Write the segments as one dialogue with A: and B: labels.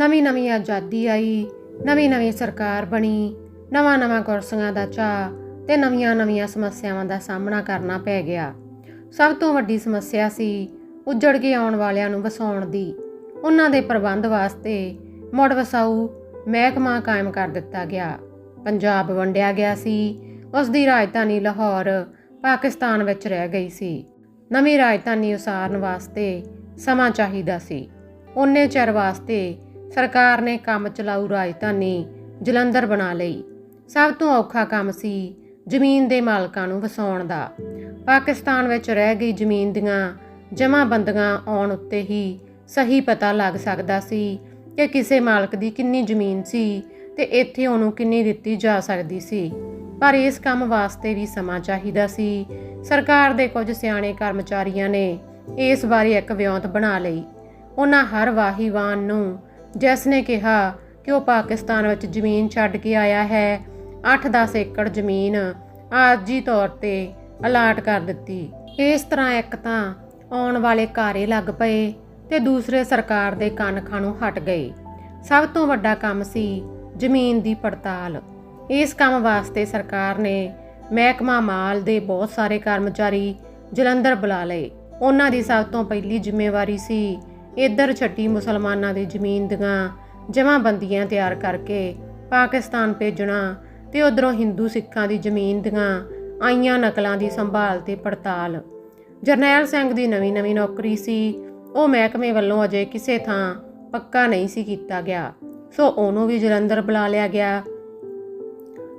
A: ਨਵੀਂ ਨਵੀਂ ਆਜ਼ਾਦੀ ਆਈ, ਨਵੀਂ ਨਵੀਂ ਸਰਕਾਰ ਬਣੀ, ਨਵਾਂ ਨਵਾਂ ਕੁਰਸੀਆਂ ਦਾ ਚਾਅ ਤੇ ਨਵੀਆਂ ਨਵੀਆਂ ਸਮੱਸਿਆਵਾਂ ਦਾ ਸਾਹਮਣਾ ਕਰਨਾ ਪੈ ਗਿਆ। ਸਭ ਤੋਂ ਵੱਡੀ ਸਮੱਸਿਆ ਸੀ ਉੱਜੜ ਕੇ ਆਉਣ ਵਾਲਿਆਂ ਨੂੰ ਵਸਾਉਣ ਦੀ। ਉਹਨਾਂ ਦੇ ਪ੍ਰਬੰਧ ਵਾਸਤੇ ਮੁੜ ਵਸਾਊ ਮਹਿਕਮਾ ਕਾਇਮ ਕਰ ਦਿੱਤਾ ਗਿਆ। ਪੰਜਾਬ ਵੰਡਿਆ ਗਿਆ ਸੀ। ਉਸ ਦੀ ਰਾਜਧਾਨੀ ਲਾਹੌਰ, ਪਾਕਿਸਤਾਨ ਵਿੱਚ ਰਹਿ ਗਈ ਸੀ। ਨਵੀਂ ਰਾਜਧਾਨੀ ਉਸਾਰਨ ਵਾਸਤੇ ਸਮਾਂ ਚਾਹੀਦਾ ਸੀ। ਉਹਨੇ ਚਿਰ ਵਾਸਤੇ ਸਰਕਾਰ ਨੇ ਕੰਮ ਚਲਾਊ ਰਾਜਧਾਨੀ ਜਲੰਧਰ ਬਣਾ ਲਈ। ਸਭ ਤੋਂ ਔਖਾ ਕੰਮ ਸੀ ਜ਼ਮੀਨ ਦੇ ਮਾਲਕਾਂ ਨੂੰ ਵਸਾਉਣ ਦਾ। ਪਾਕਿਸਤਾਨ ਵਿੱਚ ਰਹਿ ਗਈ ਜ਼ਮੀਨ ਦੀਆਂ ਜਮ੍ਹਾਂਬੰਦੀਆਂ ਆਉਣ ਉੱਤੇ ਹੀ ਸਹੀ ਪਤਾ ਲੱਗ ਸਕਦਾ ਸੀ ਕਿ ਕਿਸੇ ਮਾਲਕ ਦੀ ਕਿੰਨੀ ਜ਼ਮੀਨ ਸੀ ਤੇ ਇੱਥੇ ਉਹਨੂੰ ਕਿੰਨੀ ਦਿੱਤੀ ਜਾ ਸਕਦੀ ਸੀ। ਪਰ ਇਸ ਕੰਮ ਵਾਸਤੇ ਵੀ ਸਮਾਂ ਚਾਹੀਦਾ ਸੀ। ਸਰਕਾਰ ਦੇ ਕੁਝ ਸਿਆਣੇ ਕਰਮਚਾਰੀਆਂ ਨੇ ਇਸ ਬਾਰੇ ਇੱਕ ਵਿਉਂਤ ਬਣਾ ਲਈ। ਉਹਨਾਂ ਹਰ ਵਾਹੀਵਾਨ ਨੂੰ ਜਿਸ ਨੇ ਕਿਹਾ ਕਿ ਉਹ ਪਾਕਿਸਤਾਨ ਵਿੱਚ ਜ਼ਮੀਨ ਛੱਡ ਕੇ ਆਇਆ ਹੈ। 8-10 ਏਕੜ ਜ਼ਮੀਨ ਆਰਜੀ ਤੌਰ ਤੇ ਅਲਾਟ ਕਰ ਦਿੱਤੀ। ਇਸ ਤਰ੍ਹਾਂ ਇੱਕ ਤਾਂ ਆਉਣ ਵਾਲੇ ਕਾਰੇ ਲੱਗ ਪਏ ਤੇ ਦੂਸਰੇ ਸਰਕਾਰ ਦੇ ਕੰਨ ਖਾਣੋਂ ਹਟ ਗਏ। ਸਭ ਤੋਂ ਵੱਡਾ ਕੰਮ ਸੀ ਜ਼ਮੀਨ ਦੀ ਪੜਤਾਲ। ਇਸ ਕੰਮ ਵਾਸਤੇ ਸਰਕਾਰ ਨੇ ਮਹਿਕਮਾ ਮਾਲ ਦੇ ਬਹੁਤ ਸਾਰੇ ਕਰਮਚਾਰੀ ਜਲੰਧਰ ਬੁਲਾ ਲਏ। ਉਹਨਾਂ ਦੀ ਸਭ ਤੋਂ ਪਹਿਲੀ ਜ਼ਿੰਮੇਵਾਰੀ ਸੀ ਇੱਧਰ ਛੱਟੀ ਮੁਸਲਮਾਨਾਂ ਦੀ ਜ਼ਮੀਨ ਦੀਆਂ ਜਮ੍ਹਾਂਬੰਦੀਆਂ ਤਿਆਰ ਕਰਕੇ ਪਾਕਿਸਤਾਨ ਭੇਜਣਾ ਤੇ ਉਧਰੋਂ ਹਿੰਦੂ ਸਿੱਖਾਂ ਦੀ ਜ਼ਮੀਨ ਦੀਆਂ ਆਈਆਂ ਨਕਲਾਂ ਦੀ ਸੰਭਾਲ ਤੇ ਪੜਤਾਲ। ਜਰਨੈਲ ਸਿੰਘ ਦੀ ਨਵੀਂ-ਨਵੀਂ ਨੌਕਰੀ ਸੀ। ਉਹ ਮਹਿਕਮੇ ਵੱਲੋਂ ਅਜੇ ਕਿਸੇ ਥਾਂ ਪੱਕਾ ਨਹੀਂ ਸੀ ਕੀਤਾ ਗਿਆ। ਸੋ ਉਹਨੂੰ ਵੀ ਜਲੰਧਰ ਬੁਲਾ ਲਿਆ ਗਿਆ।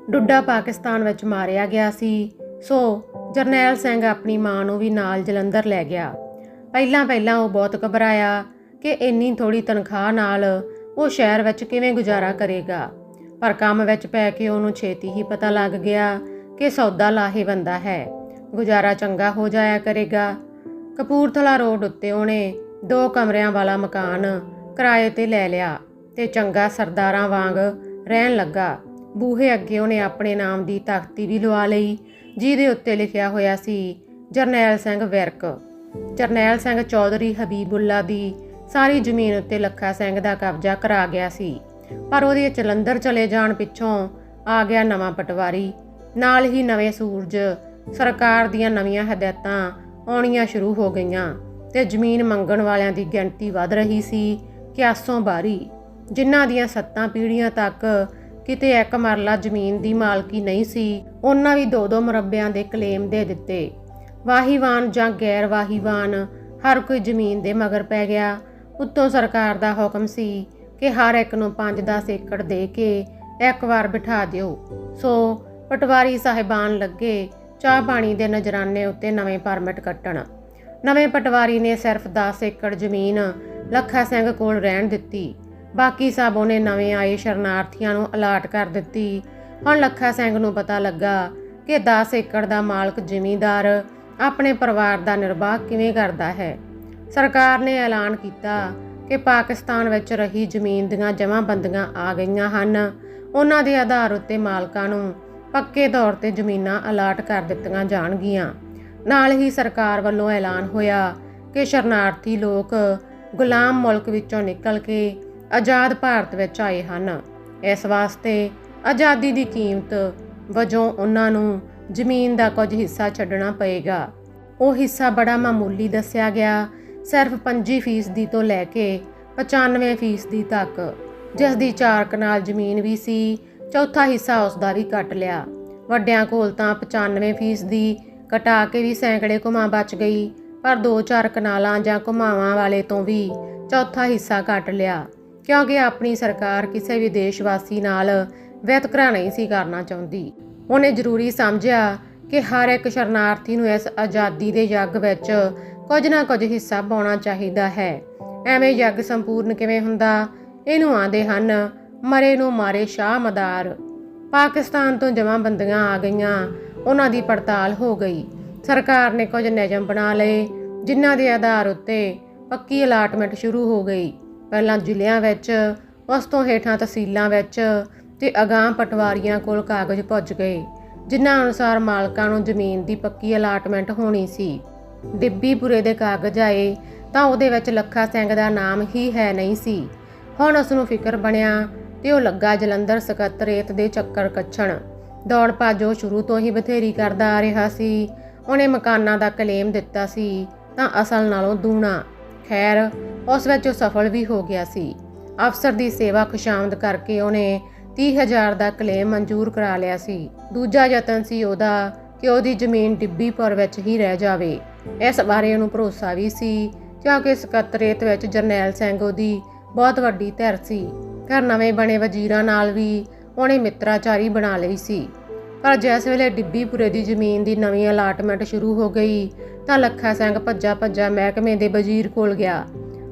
A: ਡੁੱਡਾ ਪਾਕਿਸਤਾਨ ਵਿੱਚ ਮਾਰਿਆ ਗਿਆ ਸੀ। ਸੋ ਜਰਨੈਲ ਸਿੰਘ ਆਪਣੀ ਮਾਂ ਨੂੰ ਵੀ ਨਾਲ ਜਲੰਧਰ ਲੈ ਗਿਆ। ਪਹਿਲਾਂ ਪਹਿਲਾਂ ਉਹ ਬਹੁਤ ਘਬਰਾਇਆ ਕਿ ਇੰਨੀ ਥੋੜੀ ਤਨਖਾਹ ਨਾਲ ਉਹ ਸ਼ਹਿਰ ਵਿੱਚ ਕਿਵੇਂ ਗੁਜ਼ਾਰਾ ਕਰੇਗਾ। ਪਰ ਕੰਮ ਵਿੱਚ ਪੈ ਕੇ ਉਹਨੂੰ ਛੇਤੀ ਹੀ ਪਤਾ ਲੱਗ ਗਿਆ ਕਿ ਸੌਦਾ ਲਾਹੇਵੰਦਾ ਹੈ। ਗੁਜ਼ਾਰਾ ਚੰਗਾ ਹੋ ਜਾਇਆ ਕਰੇਗਾ। ਕਪੂਰਥਲਾ ਰੋਡ ਉੱਤੇ ਉਹਨੇ ਦੋ ਕਮਰਿਆਂ ਵਾਲਾ ਮਕਾਨ ਕਿਰਾਏ ਤੇ ਲੈ ਲਿਆ ਤੇ ਚੰਗਾ ਸਰਦਾਰਾਂ ਵਾਂਗ ਰਹਿਣ ਲੱਗਾ। ਬੂਹੇ ਅੱਗੇ ਉਹਨੇ ਆਪਣੇ ਨਾਮ ਦੀ ਤਖਤੀ ਵੀ ਲਵਾ ਲਈ, ਜਿਹਦੇ ਉੱਤੇ ਲਿਖਿਆ ਹੋਇਆ ਸੀ, ਜਰਨੈਲ ਸਿੰਘ ਵਿਰਕ। ਜਰਨੈਲ ਸਿੰਘ ਚੌਧਰੀ ਹਬੀਬੁੱਲਾ ਦੀ ਸਾਰੀ ਜ਼ਮੀਨ ਉੱਤੇ ਲੱਖਾ ਸਿੰਘ ਦਾ ਕਬਜ਼ਾ ਕਰਾ ਗਿਆ ਸੀ। ਪਰ ਉਹਦੇ ਜਲੰਧਰ ਚਲੇ ਜਾਣ ਪਿੱਛੋਂ ਆ ਗਿਆ ਨਵਾਂ ਪਟਵਾਰੀ। ਨਾਲ ਹੀ ਨਵੇਂ ਸੂਰਜ, ਸਰਕਾਰ ਦੀਆਂ ਨਵੀਆਂ ਹਦਾਇਤਾਂ ਆਉਣੀਆਂ ਸ਼ੁਰੂ ਹੋ ਗਈਆਂ ਤੇ ਜ਼ਮੀਨ ਮੰਗਣ ਵਾਲਿਆਂ ਦੀ ਗਿਣਤੀ ਵੱਧ ਰਹੀ ਸੀ ਕਿਆਸੋਂ ਬਾਰੀ। ਜਿਨ੍ਹਾਂ ਦੀਆਂ ਸੱਤਾਂ ਪੀੜ੍ਹੀਆਂ ਤੱਕ ਕਿਤੇ ਇੱਕ ਮਰਲਾ ਜ਼ਮੀਨ ਦੀ ਮਾਲਕੀ ਨਹੀਂ ਸੀ, ਉਹਨਾਂ ਵੀ ਦੋ ਦੋ ਮੁਰੱਬਿਆਂ ਦੇ ਕਲੇਮ ਦੇ ਦਿੱਤੇ। ਵਾਹੀਵਾਨ ਜਾਂ ਗੈਰ ਵਾਹੀਵਾਨ, ਹਰ ਕੋਈ ਜ਼ਮੀਨ ਦੇ ਮਗਰ ਪੈ ਗਿਆ। ਉੱਤੋਂ ਸਰਕਾਰ ਦਾ ਹੁਕਮ ਸੀ ਕਿ ਹਰ ਇੱਕ ਨੂੰ 5-10 ਏਕੜ ਦੇ ਕੇ ਇੱਕ ਵਾਰ ਬਿਠਾ ਦਿਓ। ਸੋ ਪਟਵਾਰੀ ਸਾਹਿਬਾਨ ਲੱਗੇ ਚਾਹ ਪਾਣੀ ਦੇ ਨਜ਼ਰਾਨੇ ਉੱਤੇ ਨਵੇਂ ਪਰਮਿਟ ਕੱਟਣ। ਨਵੇਂ ਪਟਵਾਰੀ ਨੇ ਸਿਰਫ 10 ਏਕੜ ਜ਼ਮੀਨ ਲੱਖਾ ਸਿੰਘ ਕੋਲ ਰਹਿਣ ਦਿੱਤੀ। ਬਾਕੀ ਸਭ ਉਹਨੇ ਨਵੇਂ ਆਏ ਸ਼ਰਨਾਰਥੀਆਂ ਨੂੰ ਅਲਾਟ ਕਰ ਦਿੱਤੀ। ਹੁਣ ਲੱਖਾ ਸਿੰਘ ਨੂੰ ਪਤਾ ਲੱਗਾ ਕਿ 10 ਏਕੜ ਦਾ ਮਾਲਕ ਜ਼ਿਮੀਂਦਾਰ ਆਪਣੇ ਪਰਿਵਾਰ ਦਾ ਨਿਰਵਾਹ ਕਿਵੇਂ ਕਰਦਾ ਹੈ? ਸਰਕਾਰ ਨੇ ਐਲਾਨ ਕੀਤਾ ਕਿ ਪਾਕਿਸਤਾਨ ਵਿੱਚ ਰਹੀ ਜ਼ਮੀਨ ਦੀਆਂ ਜਮ੍ਹਾਂਬੰਦੀਆਂ ਆ ਗਈਆਂ ਹਨ। ਉਹਨਾਂ ਦੇ ਆਧਾਰ ਉੱਤੇ ਮਾਲਕਾਂ ਨੂੰ ਪੱਕੇ ਤੌਰ ਤੇ ਜ਼ਮੀਨਾਂ ਅਲਾਟ ਕਰ ਦਿੱਤੀਆਂ ਜਾਣਗੀਆਂ। ਨਾਲ ਹੀ ਸਰਕਾਰ ਵੱਲੋਂ ਐਲਾਨ ਹੋਇਆ ਕਿ ਸ਼ਰਨਾਰਥੀ ਲੋਕ ਗੁਲਾਮ ਮੁਲਕ ਵਿੱਚੋਂ ਨਿਕਲ ਕੇ ਆਜ਼ਾਦ ਭਾਰਤ ਵਿੱਚ ਆਏ ਹਨ। ਇਸ ਵਾਸਤੇ ਆਜ਼ਾਦੀ ਦੀ ਕੀਮਤ ਵਜੋਂ ਉਹਨਾਂ ਨੂੰ ਜ਼ਮੀਨ ਦਾ ਕੁਝ ਹਿੱਸਾ ਛੱਡਣਾ ਪਏਗਾ। ਉਹ ਹਿੱਸਾ ਬੜਾ ਮਾਮੂਲੀ ਦੱਸਿਆ ਗਿਆ। ਸਿਰਫ 25% ਤੋਂ ਲੈ ਕੇ 95% ਤੱਕ, ਜਿਸ ਦੀ ਚਾਰ ਕਨਾਲ ਜ਼ਮੀਨ ਵੀ ਸੀ, ਚੌਥਾ ਹਿੱਸਾ ਉਸ ਦਾ ਵੀ ਕੱਟ ਲਿਆ। ਵੱਡਿਆਂ ਕੋਲ ਤਾਂ 95% ਦੀ ਕਟਾ ਕੇ ਵੀ ਸੈਂਕੜੇ ਘੁਮਾ ਬਚ ਗਈ, ਪਰ ਦੋ ਚਾਰ ਕਨਾਲਾਂ ਜਾਂ ਘੁਮਾਵਾਂ ਵਾਲੇ ਤੋਂ ਵੀ ਚੌਥਾ ਹਿੱਸਾ ਕੱਟ ਲਿਆ। ਕਿਉਂਕਿ ਆਪਣੀ ਸਰਕਾਰ ਕਿਸੇ ਵੀ ਦੇਸ਼ਵਾਸੀ ਨਾਲ ਵਿਤਕਰਾ ਨਹੀਂ ਸੀ ਕਰਨਾ ਚਾਹੁੰਦੀ। ਉਹਨੇ ਜ਼ਰੂਰੀ ਸਮਝਿਆ ਕਿ ਹਰ ਇੱਕ ਸ਼ਰਨਾਰਥੀ ਨੂੰ ਇਸ ਆਜ਼ਾਦੀ ਦੇ ਯੱਗ ਵਿੱਚ ਕੁਝ ਨਾ ਕੁਝ ਹਿੱਸਾ ਪਾਉਣਾ ਚਾਹੀਦਾ ਹੈ। ਐਵੇਂ ਯੱਗ ਸੰਪੂਰਨ ਕਿਵੇਂ ਹੁੰਦਾ? ਇਹਨੂੰ ਆਂਦੇ ਹਨ, ਮਰੇ ਨੂੰ ਮਾਰੇ ਸ਼ਾਹ ਮਦਾਰ। ਪਾਕਿਸਤਾਨ ਤੋਂ ਜਮਾਂਬੰਦੀਆਂ ਆ ਗਈਆਂ, ਉਹਨਾਂ ਦੀ ਪੜਤਾਲ ਹੋ ਗਈ। ਸਰਕਾਰ ਨੇ ਕੁਝ ਨਿਯਮ ਬਣਾ ਲਏ, ਜਿਨ੍ਹਾਂ ਦੇ ਆਧਾਰ ਉੱਤੇ ਪੱਕੀ ਅਲਾਟਮੈਂਟ ਸ਼ੁਰੂ ਹੋ ਗਈ। ਪਹਿਲਾਂ ਜ਼ਿਲ੍ਹਿਆਂ ਵਿੱਚ, ਉਸ ਤੋਂ ਹੇਠਾਂ ਤਹਿਸੀਲਾਂ ਵਿੱਚ ਤੇ ਅਗਾਂਹ ਪਟਵਾਰੀਆਂ ਕੋਲ ਕਾਗਜ਼ ਪੁੱਜ ਗਏ, ਜਿਨ੍ਹਾਂ ਅਨੁਸਾਰ ਮਾਲਕਾਂ ਨੂੰ ਜ਼ਮੀਨ ਦੀ ਪੱਕੀ ਅਲਾਟਮੈਂਟ ਹੋਣੀ ਸੀ। ਡਿੱਬੀ ਡਿੱਬੀਪੁਰੇ ਦੇ ਕਾਗਜ਼ ਆਏ ਤਾਂ ਉਹਦੇ ਵਿੱਚ ਲੱਖਾ ਸਿੰਘ ਦਾ ਨਾਮ ਹੀ ਹੈ ਨਹੀਂ ਸੀ। ਹੁਣ ਉਸ ਨੂੰ ਫਿਕਰ ਬਣਿਆ ਤੇ ਉਹ ਲੱਗਾ ਜਲੰਧਰ ਸਕੱਤਰੇਤ ਦੇ ਚੱਕਰ ਕੱਛਣ। ਦੌੜ ਭਾਜੋ ਸ਼ੁਰੂ ਤੋਂ ਹੀ ਬਥੇਰੀ ਕਰਦਾ ਆ ਰਿਹਾ ਸੀ। ਉਹਨੇ ਮਕਾਨਾਂ ਦਾ ਕਲੇਮ ਦਿੱਤਾ ਸੀ ਤਾਂ ਅਸਲ ਨਾਲੋਂ ਦੂਣਾ। ਖੈਰ, ਉਸ ਵਿੱਚ ਉਹ ਸਫਲ ਵੀ ਹੋ ਗਿਆ ਸੀ। ਅਫਸਰ ਦੀ ਸੇਵਾ ਖੁਸ਼ਾਮਦ ਕਰਕੇ ਉਹਨੇ 30000 ਦਾ ਕਲੇਮ ਮਨਜ਼ੂਰ ਕਰਾ ਲਿਆ ਸੀ। ਦੂਜਾ ਯਤਨ ਸੀ ਉਹਦਾ ਕਿ ਉਹਦੀ ਜ਼ਮੀਨ ਡਿੱਬੀਪੁਰ ਵਿੱਚ ਹੀ ਰਹਿ ਜਾਵੇ। ਇਸ ਬਾਰੇ ਉਹਨੂੰ ਭਰੋਸਾ ਵੀ ਸੀ ਕਿਉਂਕਿ ਸਕੱਤਰੇਤ ਵਿੱਚ ਜਰਨੈਲ ਸਿੰਘ ਉਹਦੀ ਬਹੁਤ ਵੱਡੀ ਧਿਰ ਸੀ। ਘਰ ਨਵੇਂ ਬਣੇ ਵਜ਼ੀਰਾਂ ਨਾਲ ਵੀ ਉਹਨੇ ਮਿੱਤਰਾਚਾਰੀ ਬਣਾ ਲਈ ਸੀ। ਪਰ ਜਿਸ ਵੇਲੇ ਡਿੱਬੀਪੁਰੇ ਦੀ ਜ਼ਮੀਨ ਦੀ ਨਵੀਂ ਅਲਾਟਮੈਂਟ ਸ਼ੁਰੂ ਹੋ ਗਈ, ਤਾਂ ਲੱਖਾ ਸਿੰਘ ਭੱਜਾ ਭੱਜਾ ਮਹਿਕਮੇ ਦੇ ਵਜ਼ੀਰ ਕੋਲ ਗਿਆ।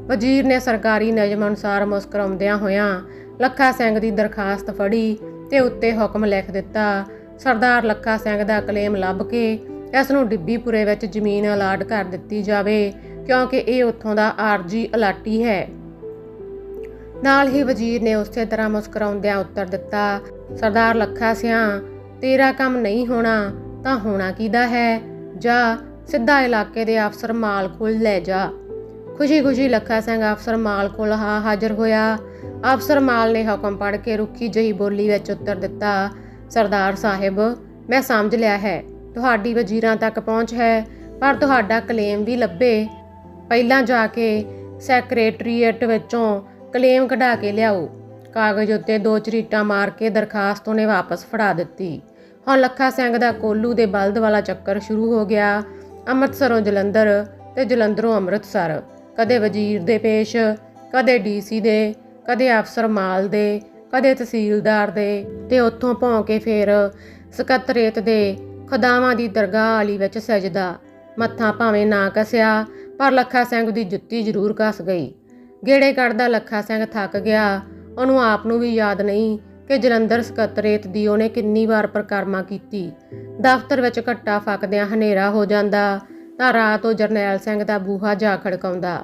A: ਵਜ਼ੀਰ ਨੇ ਸਰਕਾਰੀ ਨਿਯਮ ਅਨੁਸਾਰ ਮੁਸਕਰਾਉਂਦਿਆਂ ਹੋਇਆਂ ਲੱਖਾ ਸਿੰਘ ਦੀ ਦਰਖਾਸਤ ਫੜੀ ਤੇ ਉੱਤੇ ਹੁਕਮ ਲਿਖ ਦਿੱਤਾ। ਸਰਦਾਰ ਲੱਖਾ ਸਿੰਘ ਦਾ ਕਲੇਮ ਲੱਭ ਕੇ ਇਸ ਨੂੰ ਡਿੱਬੀਪੁਰੇ ਵਿੱਚ ਜ਼ਮੀਨ ਅਲਾਟ ਕਰ ਦਿੱਤੀ ਜਾਵੇ, ਕਿਉਂਕਿ ਇਹ ਉੱਥੋਂ ਦਾ ਆਰਜੀ ਅਲਾਟੀ ਹੈ। ਨਾਲ ਹੀ ਵਜ਼ੀਰ ਨੇ ਉਸੇ ਤਰ੍ਹਾਂ ਮੁਸਕਰਾਉਂਦਿਆਂ ਉੱਤਰ ਦਿੱਤਾ, ਸਰਦਾਰ ਲੱਖਾ ਸਿਆਂ, ਤੇਰਾ ਕੰਮ ਨਹੀਂ ਹੋਣਾ, ਤਾਂ ਹੋਣਾ ਕਿਹਦਾ ਹੈ? ਜਾਂ, ਸਿੱਧਾ ਇਲਾਕੇ ਦੇ ਅਫਸਰ ਮਾਲ ਕੋਲ ਲੈ ਜਾ। ਖੁਸ਼ੀ-ਖੁਸ਼ੀ ਲੱਖਾ ਸਿੰਘ ਅਫਸਰ ਮਾਲ ਕੋਲ ਹਾ ਹਾਜ਼ਰ ਹੋਇਆ। ਅਫਸਰ ਮਾਲ ਨੇ ਹੁਕਮ ਪੜ੍ਹ ਕੇ ਰੁੱਖੀ ਜਹੀ ਬੋਲੀ ਵਿੱਚ ਉੱਤਰ ਦਿੱਤਾ, ਸਰਦਾਰ ਸਾਹਿਬ, ਮੈਂ ਸਮਝ ਲਿਆ ਹੈ, ਤੁਹਾਡੀ ਵਜ਼ੀਰਾਂ ਤੱਕ ਪਹੁੰਚ ਹੈ, ਪਰ ਤੁਹਾਡਾ ਕਲੇਮ ਵੀ ਲੱਭੇ। ਪਹਿਲਾਂ ਜਾ ਕੇ ਸੈਕਟਰੀਏਟ ਵਿੱਚੋਂ ਕਲੇਮ ਕਢਾ ਕੇ ਲਿਆਓ। ਕਾਗਜ਼ ਉੱਤੇ ਦੋ ਚਰੀਟਾਂ ਮਾਰ ਕੇ ਦਰਖਾਸਤ ਉਹਨੇ ਵਾਪਸ ਫੜਾ ਦਿੱਤੀ। ਹੁਣ ਲੱਖਾ ਸਿੰਘ ਦਾ ਕੋਲੂ ਦੇ ਬਲਦ ਵਾਲਾ ਚੱਕਰ ਸ਼ੁਰੂ ਹੋ ਗਿਆ। ਅੰਮ੍ਰਿਤਸਰੋਂ ਜਲੰਧਰ ਤੇ ਜਲੰਧਰੋਂ ਅੰਮ੍ਰਿਤਸਰ। ਕਦੇ ਵਜ਼ੀਰ ਦੇ ਪੇਸ਼, ਕਦੇ ਡੀਸੀ ਦੇ। ਕਦੇ ਅਫਸਰ ਮਾਲ ਦੇ, ਕਦੇ ਤਹਿਸੀਲਦਾਰ ਦੇ ਤੇ ਉੱਥੋਂ ਭੌਂ ਕੇ ਫੇਰ ਸਕੱਤਰੇਤ ਦੇ ਖੁਦਾਵਾਂ ਦੀ ਦਰਗਾਹ ਵਾਲੀ ਵਿੱਚ ਸਜਦਾ। ਮੱਥਾ ਭਾਵੇਂ ਨਾ ਕਸਿਆ, ਪਰ ਲੱਖਾ ਸਿੰਘ ਦੀ ਜੁੱਤੀ ਜ਼ਰੂਰ ਕੱਸ ਗਈ। ਗੇੜੇ ਕੱਢਦਾ ਲੱਖਾ ਸਿੰਘ ਥੱਕ ਗਿਆ। ਉਹਨੂੰ ਆਪ ਨੂੰ ਵੀ ਯਾਦ ਨਹੀਂ ਕਿ ਜਲੰਧਰ ਸਕੱਤਰੇਤ ਦੀ ਉਹਨੇ ਕਿੰਨੀ ਵਾਰ ਪ੍ਰਕਰਮਾ ਕੀਤੀ। ਦਫ਼ਤਰ ਵਿੱਚ ਘੱਟਾ ਫੱਕਦਿਆਂ ਹਨੇਰਾ ਹੋ ਜਾਂਦਾ ਤਾਂ ਰਾਤ ਉਹ ਜਰਨੈਲ ਸਿੰਘ ਦਾ ਬੂਹਾ ਜਾ ਖੜਕਾਉਂਦਾ।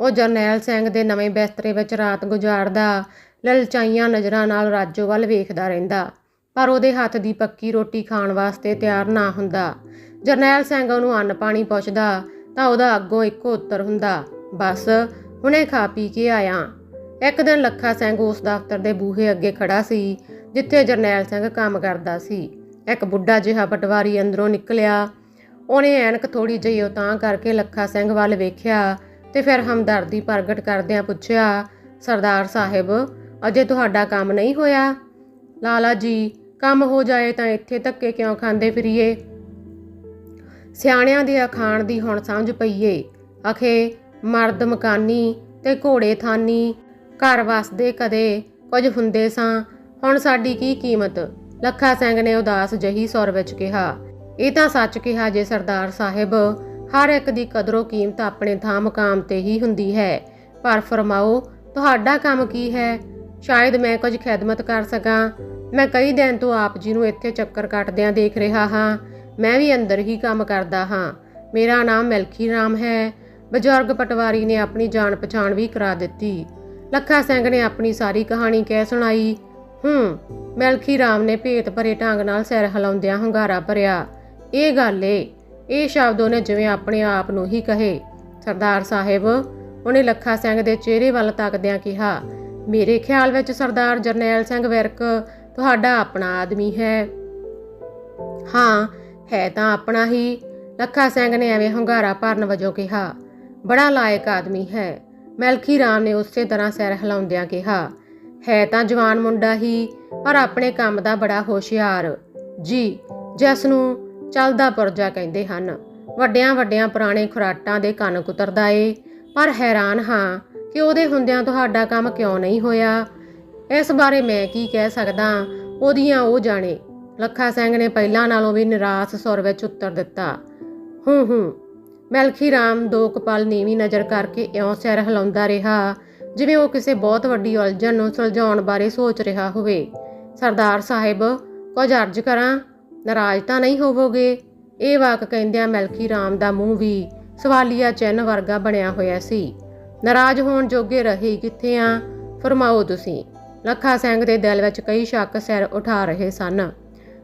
A: ਉਹ ਜਰਨੈਲ ਸਿੰਘ ਦੇ ਨਵੇਂ ਬਿਸਤਰੇ ਵਿੱਚ ਰਾਤ ਗੁਜ਼ਾਰਦਾ, ਲਲਚਾਈਆਂ ਨਜ਼ਰਾਂ ਨਾਲ ਰਾਜੋ ਵੱਲ ਵੇਖਦਾ ਰਹਿੰਦਾ, ਪਰ ਉਹਦੇ ਹੱਥ ਦੀ ਪੱਕੀ ਰੋਟੀ ਖਾਣ ਵਾਸਤੇ ਤਿਆਰ ਨਾ ਹੁੰਦਾ। ਜਰਨੈਲ ਸਿੰਘ ਉਹਨੂੰ ਅੰਨ ਪਾਣੀ ਪੁੱਛਦਾ ਤਾਂ ਉਹਦਾ ਅੱਗੋਂ ਇੱਕੋ ਉੱਤਰ ਹੁੰਦਾ, ਬਸ, ਹੁਣੇ ਖਾ ਪੀ ਕੇ ਆਇਆ। ਇੱਕ ਦਿਨ ਲੱਖਾ ਸਿੰਘ ਉਸ ਦਫ਼ਤਰ ਦੇ ਬੂਹੇ ਅੱਗੇ ਖੜਾ ਸੀ, ਜਿੱਥੇ ਜਰਨੈਲ ਸਿੰਘ ਕੰਮ ਕਰਦਾ ਸੀ। ਇੱਕ ਬੁੱਢਾ ਜਿਹਾ ਪਟਵਾਰੀ ਅੰਦਰੋਂ ਨਿਕਲਿਆ। ਉਹਨੇ ਐਨਕ ਥੋੜੀ ਜਿਹੀ ਉਤਾਂ ਕਰਕੇ ਲੱਖਾ ਸਿੰਘ ਵੱਲ ਵੇਖਿਆ ਤੇ ਫਿਰ ਹਮਦਰਦੀ ਪ੍ਰਗਟ ਕਰਦਿਆਂ ਪੁੱਛਿਆ, ਸਰਦਾਰ ਸਾਹਿਬ, ਅਜੇ ਤੁਹਾਡਾ ਕੰਮ ਨਹੀਂ ਹੋਇਆ? ਲਾਲਾ ਜੀ, ਕੰਮ ਹੋ ਜਾਏ ਤਾਂ ਇੱਥੇ ਧੱਕੇ ਕਿਉਂ ਖਾਂਦੇ ਫਿਰੀਏ? ਸਿਆਣਿਆਂ ਦੇ ਅਖਾਣ ਦੀ ਹੁਣ ਸਮਝ ਪਈਏ। ਅਖੇ, ਮਰਦ ਮਕਾਨੀ ਤੇ ਘੋੜੇ ਥਾਨੀ, ਘਰ ਵਸਦੇ ਕਦੇ ਕੁਝ ਹੁੰਦੇ ਸਾਂ। ਹੁਣ ਸਾਡੀ ਕੀ ਕੀਮਤ? ਲੱਖਾ ਸਿੰਘ ਨੇ ਉਦਾਸ ਜਹੀ ਸੁਰ ਵਿੱਚ ਕਿਹਾ। ਇਹ ਤਾਂ ਸੱਚ ਕਿਹਾ ਜੇ ਸਰਦਾਰ ਸਾਹਿਬ ਹਰ ਇੱਕ ਦੀ ਕਦਰੋ ਕੀਮਤ ਆਪਣੇ ਥਾਂ ਮੁਕਾਮ ਤੇ ਹੀ ਹੁੰਦੀ ਹੈ। ਪਰ ਫਰਮਾਓ, ਤੁਹਾਡਾ ਕੰਮ ਕੀ ਹੈ? ਸ਼ਾਇਦ ਮੈਂ ਕੁਝ ਖਿਦਮਤ ਕਰ ਸਕਾਂ। ਮੈਂ ਕਈ ਦਿਨ ਤੋਂ ਆਪ ਜੀ ਨੂੰ ਇੱਥੇ ਚੱਕਰ ਕੱਟਦਿਆਂ ਦੇਖ ਰਿਹਾ ਹਾਂ। ਮੈਂ ਵੀ ਅੰਦਰ ਹੀ ਕੰਮ ਕਰਦਾ ਹਾਂ। ਮੇਰਾ ਨਾਮ ਮਿਲਖੀ ਰਾਮ ਹੈ। ਬਜ਼ੁਰਗ ਪਟਵਾਰੀ ਨੇ ਆਪਣੀ ਜਾਣ ਪਛਾਣ ਵੀ ਕਰਾ ਦਿੱਤੀ। ਲੱਖਾ ਸਿੰਘ ਨੇ ਆਪਣੀ ਸਾਰੀ ਕਹਾਣੀ ਕਹਿ ਸੁਣਾਈ। ਹੂੰ ਮਿਲਖੀ ਰਾਮ ਨੇ ਭੇਤ ਭਰੇ ਢੰਗ ਨਾਲ ਸਿਰ ਹਿਲਾਉਂਦਿਆਂ ਹੰਗਾਰਾ ਭਰਿਆ। ਇਹ ਗੱਲ ਏ। ਇਹ ਸ਼ਬਦ ਉਹਨੇ ਜਿਵੇਂ ਆਪਣੇ ਆਪ ਨੂੰ ਹੀ ਕਹੇ। ਸਰਦਾਰ ਸਾਹਿਬ ਉਹਨੇ ਲੱਖਾ ਸਿੰਘ ਦੇ ਚਿਹਰੇ ਵੱਲ ਤੱਕਦਿਆਂ ਕਿਹਾ, ਮੇਰੇ ਖਿਆਲ ਵਿੱਚ ਸਰਦਾਰ ਜਰਨੈਲ ਸਿੰਘ ਵਿਰਕ ਤੁਹਾਡਾ ਆਪਣਾ ਆਦਮੀ ਹੈ। ਹਾਂ, ਹੈ ਤਾਂ ਆਪਣਾ ਹੀ। ਲੱਖਾ ਸਿੰਘ ਨੇ ਐਵੇਂ ਹੰਗਾਰਾ ਭਰਨ ਵਜੋਂ ਕਿਹਾ, ਬੜਾ ਲਾਇਕ ਆਦਮੀ ਹੈ। ਮਲਖੀ ਰਾਮ ਨੇ ਉਸੇ ਤਰ੍ਹਾਂ ਸਿਰ ਹਿਲਾਉਂਦਿਆਂ ਕਿਹਾ, ਹੈ ਤਾਂ ਜਵਾਨ ਮੁੰਡਾ ਹੀ, ਪਰ ਆਪਣੇ ਕੰਮ ਦਾ ਬੜਾ ਹੋਸ਼ਿਆਰ। ਜੀ, ਜਿਸ ਨੂੰ ਚੱਲਦਾ ਪੁਰਜਾ ਕਹਿੰਦੇ ਹਨ, ਵੱਡਿਆਂ ਵੱਡਿਆਂ ਪੁਰਾਣੇ ਖੁਰਾਟਾਂ ਦੇ ਕੰਨ ਕੁਤਰਦਾ ਏ, ਪਰ ਹੈਰਾਨ ਹਾਂ ਕਿ ਉਹਦੇ ਹੁੰਦਿਆਂ ਤੁਹਾਡਾ ਕੰਮ ਕਿਉਂ ਨਹੀਂ ਹੋਇਆ? ਇਸ ਬਾਰੇ ਮੈਂ ਕੀ ਕਹਿ ਸਕਦਾ? ਉਹਦੀਆਂ ਉਹ ਜਾਣੇ, ਲੱਖਾ ਸਿੰਘ ਨੇ ਪਹਿਲਾਂ ਨਾਲੋਂ ਵੀ ਨਿਰਾਸ਼ ਸੁਰ ਵਿੱਚ ਉੱਤਰ ਦਿੱਤਾ, ਹੂੰ ਹੂੰ ਮਲਖੀ ਰਾਮ ਦੋ ਕਪਲ ਨੀਵੀਂ ਨਜ਼ਰ ਕਰਕੇ ਇਉਂ ਸਿਰ ਹਿਲਾਉਂਦਾ ਰਿਹਾ, ਜਿਵੇਂ ਉਹ ਕਿਸੇ ਬਹੁਤ ਵੱਡੀ ਉਲਝਣ ਨੂੰ ਸੁਲਝਾਉਣ ਬਾਰੇ ਸੋਚ ਰਿਹਾ ਹੋਵੇ। ਸਰਦਾਰ ਸਾਹਿਬ, ਕੁਝ ਅਰਜ਼ ਕਰਾਂ? ਨਾਰਾਜ਼ ਤਾਂ ਨਹੀਂ ਹੋਵੋਗੇ? ਇਹ ਵਾਕ ਕਹਿੰਦਿਆਂ ਮਲਖੀ ਰਾਮ ਦਾ ਮੂੰਹ ਵੀ ਸਵਾਲੀਆ ਚਿੰਨ੍ਹ ਵਰਗਾ ਬਣਿਆ ਹੋਇਆ ਸੀ। ਨਾਰਾਜ਼ ਹੋਣ ਜੋਗੇ ਰਹੇ ਕਿੱਥੇ ਆ? ਫਰਮਾਓ ਤੁਸੀਂ। ਲੱਖਾ ਸਿੰਘ ਦੇ ਦਿਲ ਵਿੱਚ ਕਈ ਸ਼ੱਕ ਸਿਰ ਉਠਾ ਰਹੇ ਸਨ।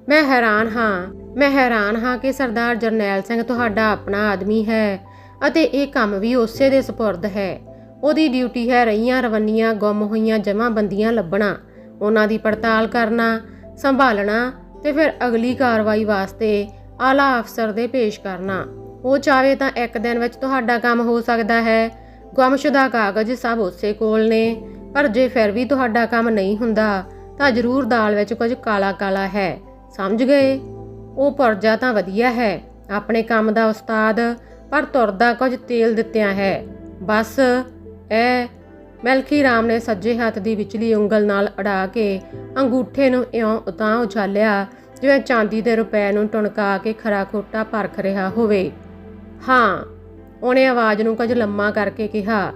A: ਮੈਂ ਹੈਰਾਨ ਹਾਂ, ਮੈਂ ਹੈਰਾਨ ਹਾਂ ਕਿ ਸਰਦਾਰ ਜਰਨੈਲ ਸਿੰਘ ਤੁਹਾਡਾ ਆਪਣਾ ਆਦਮੀ ਹੈ ਅਤੇ ਇਹ ਕੰਮ ਵੀ ਉਸੇ ਦੇ ਸਪੁਰਦ ਹੈ। ਉਹਦੀ ਡਿਊਟੀ ਹੈ ਰਹੀਆਂ ਰਵੰਨੀਆਂ ਗੁੰਮ ਹੋਈਆਂ ਜਮ੍ਹਾਂਬੰਦੀਆਂ ਲੱਭਣਾ, ਉਹਨਾਂ ਦੀ ਪੜਤਾਲ ਕਰਨਾ, ਸੰਭਾਲਣਾ ਤੇ ਫਿਰ ਅਗਲੀ ਕਾਰਵਾਈ ਵਾਸਤੇ ਆਲਾ ਅਫਸਰ ਦੇ ਪੇਸ਼ ਕਰਨਾ। ਉਹ ਚਾਵੇ ਤਾਂ ਇੱਕ ਦਿਨ ਵਿੱਚ ਤੁਹਾਡਾ ਕੰਮ ਹੋ ਸਕਦਾ ਹੈ। ਗੁੰਮਸ਼ੁਦਾ ਕਾਗਜ਼ ਸਭ ਉਸੇ ਕੋਲ ਨੇ। ਪਰ ਜੇ ਫਿਰ ਵੀ ਤੁਹਾਡਾ ਕੰਮ ਨਹੀਂ ਹੁੰਦਾ, ਤਾਂ ਜ਼ਰੂਰ ਦਾਲ ਵਿੱਚ ਕੁਝ ਕਾਲਾ ਕਾਲਾ ਹੈ। ਸਮਝ ਗਏ? ਉਹ ਪੁਰਜਾ ਤਾਂ ਵਧੀਆ ਹੈ। ਆਪਣੇ ਕੰਮ ਦਾ ਉਸਤਾਦ, ਪਰ ਤੁਰਦਾ ਕੁਝ ਤੇਲ ਦਿੱਤਿਆ ਹੈ। ਬਸ, ਇਹ ਮਲਖੀ ਰਾਮ ਨੇ ਸੱਜੇ ਹੱਥ ਦੀ ਵਿਚਲੀ ਉਂਗਲ ਨਾਲ ਅੜਾ ਕੇ ਅੰਗੂਠੇ ਨੂੰ ਇਉਂ ਉਤਾਂ ਉਛਾਲਿਆ, ਜਿਵੇਂ ਚਾਂਦੀ ਦੇ ਰੁਪਏ ਨੂੰ ਟੁਣਕਾ ਕੇ ਖਰਾ ਖੋਟਾ ਪਰਖ ਰਿਹਾ ਹੋਵੇ। ਹਾਂ, ਉਹਨੇ ਆਵਾਜ਼ ਨੂੰ ਕੁਝ ਲੰਮਾ ਕਰਕੇ ਕਿਹਾ।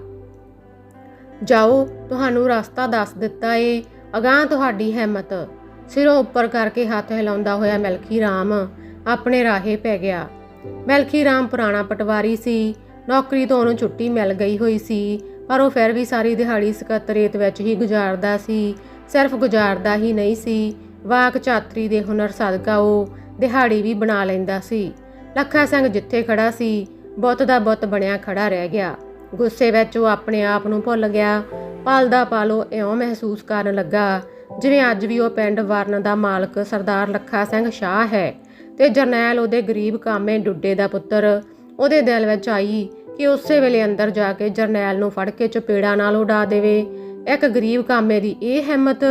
A: ਜਾਓ, ਤੁਹਾਨੂੰ ਰਸਤਾ ਦੱਸ ਦਿੱਤਾ ਏ, ਅਗਾਹ ਤੁਹਾਡੀ ਹਿੰਮਤ। ਸਿਰੋਂ ਉੱਪਰ ਕਰਕੇ ਹੱਥ ਹਿਲਾਉਂਦਾ ਹੋਇਆ ਮਿਲਖੀ ਰਾਮ ਆਪਣੇ ਰਾਹੇ ਪੈ ਗਿਆ। ਮਿਲਖੀ ਰਾਮ ਪੁਰਾਣਾ ਪਟਵਾਰੀ ਸੀ, ਨੌਕਰੀ ਤੋਂ ਉਹਨੂੰ ਛੁੱਟੀ ਮਿਲ ਗਈ ਹੋਈ ਸੀ। ਪਰ ਉਹ ਫਿਰ ਵੀ ਸਾਰੀ ਦਿਹਾੜੀ ਸਕੱਤਰੇਤ ਵਿੱਚ ਹੀ ਗੁਜ਼ਾਰਦਾ ਸੀ, ਸਿਰਫ ਗੁਜ਼ਾਰਦਾ ਹੀ ਨਹੀਂ ਸੀ। ਵਾਕ ਚਾਤਰੀ ਦੇ ਹੁਨਰ ਸਦਕਾ ਉਹ ਦਿਹਾੜੀ ਵੀ ਬਣਾ ਲੈਂਦਾ ਸੀ। ਲੱਖਾ ਸਿੰਘ ਜਿੱਥੇ ਖੜਾ ਸੀ, ਬੁੱਤ ਦਾ ਬੁੱਤ ਬਣਿਆ ਖੜਾ ਰਹਿ ਗਿਆ। ਗੁੱਸੇ ਵਿੱਚ ਉਹ ਆਪਣੇ ਆਪ ਨੂੰ ਭੁੱਲ ਗਿਆ। ਪਲਦਾ ਪਾਲੋ ਇਉਂ ਮਹਿਸੂਸ ਕਰਨ ਲੱਗਾ, ਜਿਵੇਂ ਅੱਜ ਵੀ ਉਹ ਪਿੰਡ ਵਰਨ ਦਾ ਮਾਲਕ ਸਰਦਾਰ ਲੱਖਾ ਸਿੰਘ ਸ਼ਾਹ ਹੈ ਤੇ ਜਰਨੈਲ ਉਹਦੇ ਗਰੀਬ ਕਾਮੇ ਡੁੱਡੇ ਦਾ ਪੁੱਤਰ ਉਹਦੇ ਦਿਲ ਵਿੱਚ ਆਈ ਕਿ ਉਸੇ ਵੇਲੇ ਅੰਦਰ ਜਾ ਕੇ ਜਰਨੈਲ ਨੂੰ ਫੜ ਕੇ ਚਪੇੜਾ ਨਾਲ ਉਡਾ ਦੇਵੇ। ਇੱਕ ਗਰੀਬ ਕਾਮੇ ਦੀ ਇਹ ਹਿੰਮਤ,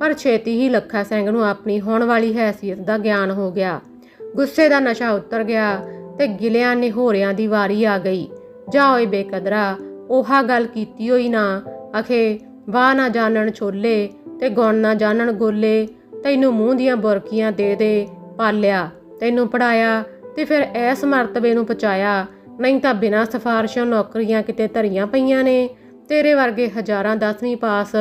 A: ਪਰ ਛੇਤੀ ਹੀ ਲੱਖਾ ਸਿੰਘ ਨੂੰ ਆਪਣੀ ਹੋਣ ਵਾਲੀ ਹੈਸੀਅਤ ਦਾ ਗਿਆਨ ਹੋ ਗਿਆ। ਗੁੱਸੇ ਦਾ ਨਸ਼ਾ ਉਤਰ ਗਿਆ ਤੇ ਗਿਲਿਆਂ ਨਿਹੋਰਿਆਂ ਦੀ ਵਾਰੀ ਆ ਗਈ। ਜਾ ਓਏ ਬੇਕਦਰਾ ਉਹਾ ਗੱਲ ਕੀਤੀ ਹੋਈ ਨਾ। ਅਖੇ, ਵਾਹ ਨਾ ਜਾਣਨ ਛੋਲੇ ਤੇ ਗੁਣ ਨਾ ਜਾਣਨ ਗੋਲੇ। ਤੈਨੂੰ ਮੂੰਹ ਦੀਆਂ ਬੁਰਕੀਆਂ ਦੇ ਦੇ, ਪਾਲਿਆ। ਤੈਨੂੰ ਪੜਾਇਆ ਤੇ ਫਿਰ ਐਸ ਮਰਤਬੇ ਨੂੰ ਪਹੁੰਚਾਇਆ। ਨਹੀਂ ਤਾਂ ਬਿਨਾਂ ਸਿਫਾਰਸ਼ੋਂ ਨੌਕਰੀਆਂ ਕਿਤੇ ਧਰੀਆਂ ਪਈਆਂ ਨੇ। ਤੇਰੇ ਵਰਗੇ ਹਜ਼ਾਰਾਂ ਦਸਵੀਂ ਪਾਸ